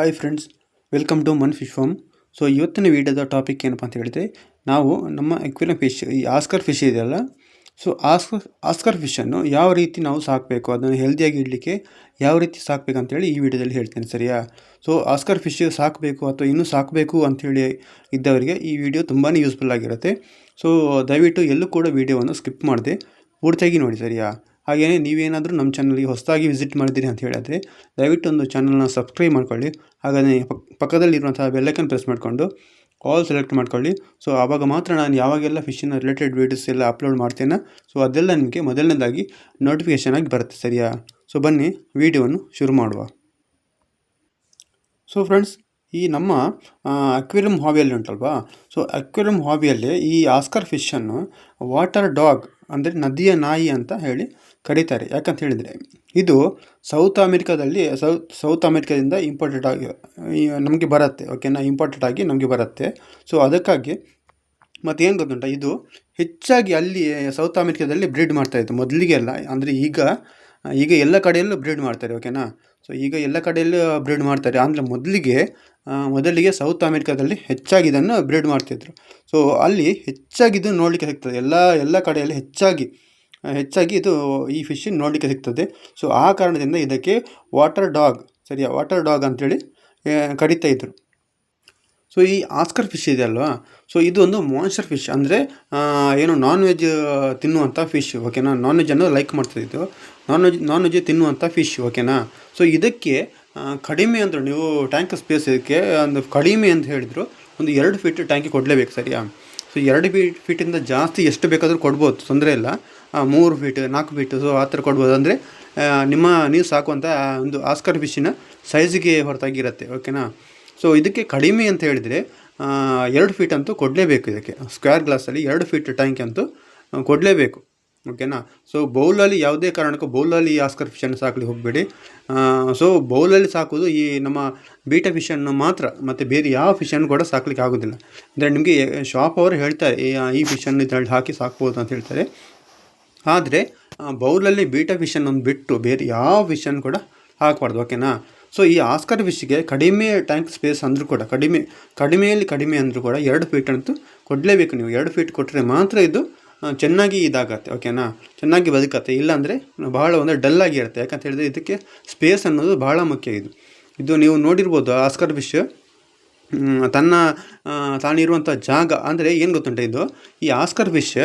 Hi friends welcome to man fish farm so ಇವತ್ತಿನ ವೀಡಿಯೋದ topic ಏನಪ್ಪ ಅಂತ ಹೇಳಿದ್ರೆ, ನಾವು ನಮ್ಮ ಎಕ್ವಿನ ಫಿಶ್ ಈ ಆಸ್ಕರ್ ಫಿಶ್ ಇದೆಯಲ್ಲ? ಸೊ ಆಸ್ಕರ್ ಆಸ್ಕರ್ ಫಿಶನ್ನು ಯಾವ ರೀತಿ ನಾವು ಸಾಕಬೇಕು, ಅದನ್ನು ಹೆಲ್ದಿಯಾಗಿ ಇಡಲಿಕ್ಕೆ ಯಾವ ರೀತಿ ಸಾಕಬೇಕು ಅಂತೇಳಿ ಈ ವಿಡಿಯೋದಲ್ಲಿ ಹೇಳ್ತೇನೆ, ಸರಿಯಾ? ಸೊ ಆಸ್ಕರ್ ಫಿಶ್ ಸಾಕಬೇಕು ಅಥವಾ ಇನ್ನೂ ಸಾಕಬೇಕು ಅಂಥೇಳಿ ಇದ್ದವರಿಗೆ ಈ ವಿಡಿಯೋ ತುಂಬಾ ಯೂಸ್ಫುಲ್ ಆಗಿರುತ್ತೆ. ಸೊ ದಯವಿಟ್ಟು ಎಲ್ಲೂ ಕೂಡ ವೀಡಿಯೋವನ್ನು ಸ್ಕಿಪ್ ಮಾಡದೆ, ಪೂರ್ತಿಯಾಗಿ ನೋಡಿ, ಸರಿಯಾ? ಹಾಗೆಯೇ ನೀವೇನಾದರೂ ನಮ್ಮ ಚಾನಲ್ಗೆ ಹೊಸದಾಗಿ ವಿಸಿಟ್ ಮಾಡಿದ್ದೀರಿ ಅಂತ ಹೇಳಿದ್ರೆ, ದಯವಿಟ್ಟು ಒಂದು ಚಾನಲ್ನ ಸಬ್ಸ್ಕ್ರೈಬ್ ಮಾಡ್ಕೊಳ್ಳಿ. ಹಾಗೆಯೇ ಪಕ್, ಪಕ್ಕದಲ್ಲಿರುವಂತಹ ಬೆಲ್ಲೈಕನ್ ಪ್ರೆಸ್ ಮಾಡಿಕೊಂಡು ಆಲ್ ಸೆಲೆಕ್ಟ್ ಮಾಡ್ಕೊಳ್ಳಿ. ಸೊ ಆವಾಗ ಮಾತ್ರ ನಾನು ಯಾವಾಗೆಲ್ಲ ಫಿಶಿನ ರಿಲೇಟೆಡ್ ವೀಡಿಯೋಸ್ ಎಲ್ಲ ಅಪ್ಲೋಡ್ ಮಾಡ್ತೇನೆ ಸೊ ಅದೆಲ್ಲ ನಿಮಗೆ ಮೊದಲನೇದಾಗಿ ನೋಟಿಫಿಕೇಷನ್ ಆಗಿ ಬರುತ್ತೆ, ಸರಿಯಾ? ಸೊ ಬನ್ನಿ, ವಿಡಿಯೋವನ್ನು ಶುರು ಮಾಡುವ. ಸೊ ಫ್ರೆಂಡ್ಸ್ ಈ ನಮ್ಮ ಅಕ್ವೇರಿಯಂ ಹಾಬಿಯಲ್ಲಿ ಉಂಟಲ್ವಾ? ಸೊ ಅಕ್ವೇರಿಯಂ ಹಾಬಿಯಲ್ಲಿ ಈ ಆಸ್ಕರ್ ಫಿಶನ್ನು ವಾಟರ್ ಡಾಗ್ ಅಂದರೆ ನದಿಯ ನಾಯಿ ಅಂತ ಹೇಳಿ ಕರೀತಾರೆ. ಯಾಕಂತ ಹೇಳಿದರೆ, ಇದು ಸೌತ್ ಅಮೆರಿಕಾದಲ್ಲಿ ಸೌತ್ ಸೌತ್ ಅಮೆರಿಕಾದಿಂದ ಇಂಪೋರ್ಟೆಡ್ ಆಗಿ ನಮಗೆ ಬರುತ್ತೆ ಓಕೆನಾ ಇಂಪೋರ್ಟೆಡ್ ಆಗಿ ನಮಗೆ ಬರುತ್ತೆ. ಸೊ ಅದಕ್ಕಾಗಿ ಮತ್ತು ಏನು ಗೊತ್ತುಂಟ? ಇದು ಹೆಚ್ಚಾಗಿ ಅಲ್ಲಿ ಸೌತ್ ಅಮೆರಿಕಾದಲ್ಲಿ ಬ್ರೀಡ್ ಮಾಡ್ತಾಯಿತ್ತು ಮೊದಲಿಗೆಲ್ಲ ಅಂದರೆ ಈಗ ಈಗ ಎಲ್ಲ ಕಡೆಯಲ್ಲೂ ಬ್ರೀಡ್ ಮಾಡ್ತಾರೆ ಓಕೆನಾ ಸೊ ಈಗ ಎಲ್ಲ ಕಡೆಯಲ್ಲೂ ಬ್ರೀಡ್ ಮಾಡ್ತಾರೆ. ಅಂದರೆ ಮೊದಲಿಗೆ ಮೊದಲಿಗೆ ಸೌತ್ ಅಮೆರಿಕಾದಲ್ಲಿ ಹೆಚ್ಚಾಗಿ ಇದನ್ನು ಬ್ರೀಡ್ ಮಾಡ್ತಿದ್ರು. ಸೊ ಅಲ್ಲಿ ಹೆಚ್ಚಾಗಿ ಇದನ್ನು ನೋಡಲಿಕ್ಕೆ ಸಿಗ್ತದೆ ಎಲ್ಲ ಎಲ್ಲ ಕಡೆಯಲ್ಲಿ ಹೆಚ್ಚಾಗಿ ಹೆಚ್ಚಾಗಿ ಇದು ಈ ಫಿಶ್ ನೋಡಲಿಕ್ಕೆ ಸಿಗ್ತದೆ. ಸೊ ಆ ಕಾರಣದಿಂದ ಇದಕ್ಕೆ ವಾಟರ್ ಡಾಗ್ ಸರಿಯಾ? ವಾಟರ್ ಡಾಗ್ ಅಂತೇಳಿ ಕರಿತಾ ಇದ್ದರು ಸೊ ಈ ಆಸ್ಕರ್ ಫಿಶ್ ಇದೆ ಅಲ್ವಾ? ಸೊ ಇದು ಒಂದು ಮಾನ್ಸ್ಟರ್ ಫಿಶ್ ಅಂದರೆ ಏನು ನಾನ್ ವೆಜ್ ತಿನ್ನುವಂಥ ಫಿಶ್ ಓಕೆನಾ ನಾನ್ ವೆಜ್ಜನ್ನು ಲೈಕ್ ಮಾಡ್ತಿದ್ದು ನಾನ್ ವೆಜ್ ನಾನ್ ವೆಜ್ ತಿನ್ನುವಂಥ ಫಿಶ್ ಓಕೆನಾ ಸೊ ಇದಕ್ಕೆ ಕಡಿಮೆ ಅಂದರು. ನೀವು ಟ್ಯಾಂಕ್ ಸ್ಪೇಸ್ ಇದಕ್ಕೆ ಒಂದು ಕಡಿಮೆ ಅಂತ ಹೇಳಿದರು. ಒಂದು ಎರಡು ಫೀಟ್ ಟ್ಯಾಂಕಿ ಕೊಡಲೇಬೇಕು, ಸರಿಯಾ? ಸೊ ಎರಡು ಫೀಟ್ ಫೀಟಿಂದ ಜಾಸ್ತಿ ಎಷ್ಟು ಬೇಕಾದರೂ ಕೊಡ್ಬೋದು, ತೊಂದರೆ ಇಲ್ಲ. ಮೂರು ಫೀಟ್ ನಾಲ್ಕು ಫೀಟ್ ಸೊ ಆ ಥರ ಕೊಡ್ಬೋದು. ಅಂದರೆ ನಿಮ್ಮ ನೀವು ಸಾಕುವಂಥ ಒಂದು ಆಸ್ಕರ್ ಫಿಶಿನ ಸೈಜಿಗೆ ಹೊರತಾಗಿರುತ್ತೆ ಓಕೆನಾ ಸೊ ಇದಕ್ಕೆ ಕಡಿಮೆ ಅಂತ ಹೇಳಿದರೆ ಎರಡು ಫೀಟ್ ಅಂತೂ ಕೊಡಲೇಬೇಕು ಇದಕ್ಕೆ. ಸ್ಕ್ವೇರ್ ಗ್ಲಾಸಲ್ಲಿ ಎರಡು ಫೀಟ್ ಟ್ಯಾಂಕ್ ಅಂತೂ ಕೊಡಲೇಬೇಕು ಓಕೆನಾ ಸೊ ಬೌಲಲ್ಲಿ ಯಾವುದೇ ಕಾರಣಕ್ಕೂ ಬೌಲಲ್ಲಿ ಆಸ್ಕರ್ ಫಿಶನ್ನು ಸಾಕಲಿ ಹೋಗಬೇಡಿ. ಸೊ ಬೌಲಲ್ಲಿ ಸಾಕೋದು ಈ ನಮ್ಮ ಬೀಟಾ ಫಿಶನ್ನು ಮಾತ್ರ, ಮತ್ತು ಬೇರೆ ಯಾವ ಫಿಶನ್ನು ಕೂಡ ಸಾಕಲಿಕ್ಕೆ ಆಗೋದಿಲ್ಲ. ಅಂದರೆ, ನಿಮಗೆ ಶಾಪ್ ಅವರು ಹೇಳ್ತಾರೆ ಈ ಫಿಶನ್ನು ಇದರಲ್ಲಿ ಹಾಕಿ ಸಾಕ್ಬೋದು ಅಂತ ಹೇಳ್ತಾರೆ. ಆದರೆ ಬೌಲಲ್ಲಿ ಬೀಟಾ ವಿಷನ್ ಒಂದು ಬಿಟ್ಟು ಬೇರೆ ಯಾವ ವಿಷನ್ ಕೂಡ ಹಾಕಬಾರ್ದು ಓಕೆನಾ ಸೊ ಈ ಆಸ್ಕರ್ ಫಿಶ್ಗೆ ಕಡಿಮೆ ಟ್ಯಾಂಕ್ ಸ್ಪೇಸ್ ಅಂದರೂ ಕೂಡ, ಕಡಿಮೆ, ಕಡಿಮೆಯಲ್ಲಿ ಕಡಿಮೆ ಅಂದರೂ ಕೂಡ ಎರಡು ಫೀಟ್ ಅಂತೂ ಕೊಡಲೇಬೇಕು ನೀವು. ಎರಡು ಫೀಟ್ ಕೊಟ್ಟರೆ ಮಾತ್ರ ಇದು ಚೆನ್ನಾಗಿ ಇದಾಗತ್ತೆ ಓಕೆನಾ ಚೆನ್ನಾಗಿ ಬದುಕತ್ತೆ. ಇಲ್ಲಾಂದರೆ, ಬಹಳ ಒಂದು ಡಲ್ ಆಗಿರುತ್ತೆ ಯಾಕಂತ ಹೇಳಿದ್ರೆ ಇದಕ್ಕೆ ಸ್ಪೇಸ್ ಅನ್ನೋದು ಬಹಳ ಮುಖ್ಯ ಇದು. ಇದು ನೀವು ನೋಡಿರ್ಬೋದು, ಆಸ್ಕರ್ ಫಿಶ್ ತನ್ನ ತಾನಿರುವಂಥ ಜಾಗ. ಅಂದರೆ ಏನು ಗೊತ್ತುಂಟ ಇದು? ಈ ಆಸ್ಕರ್ ಫಿಶ್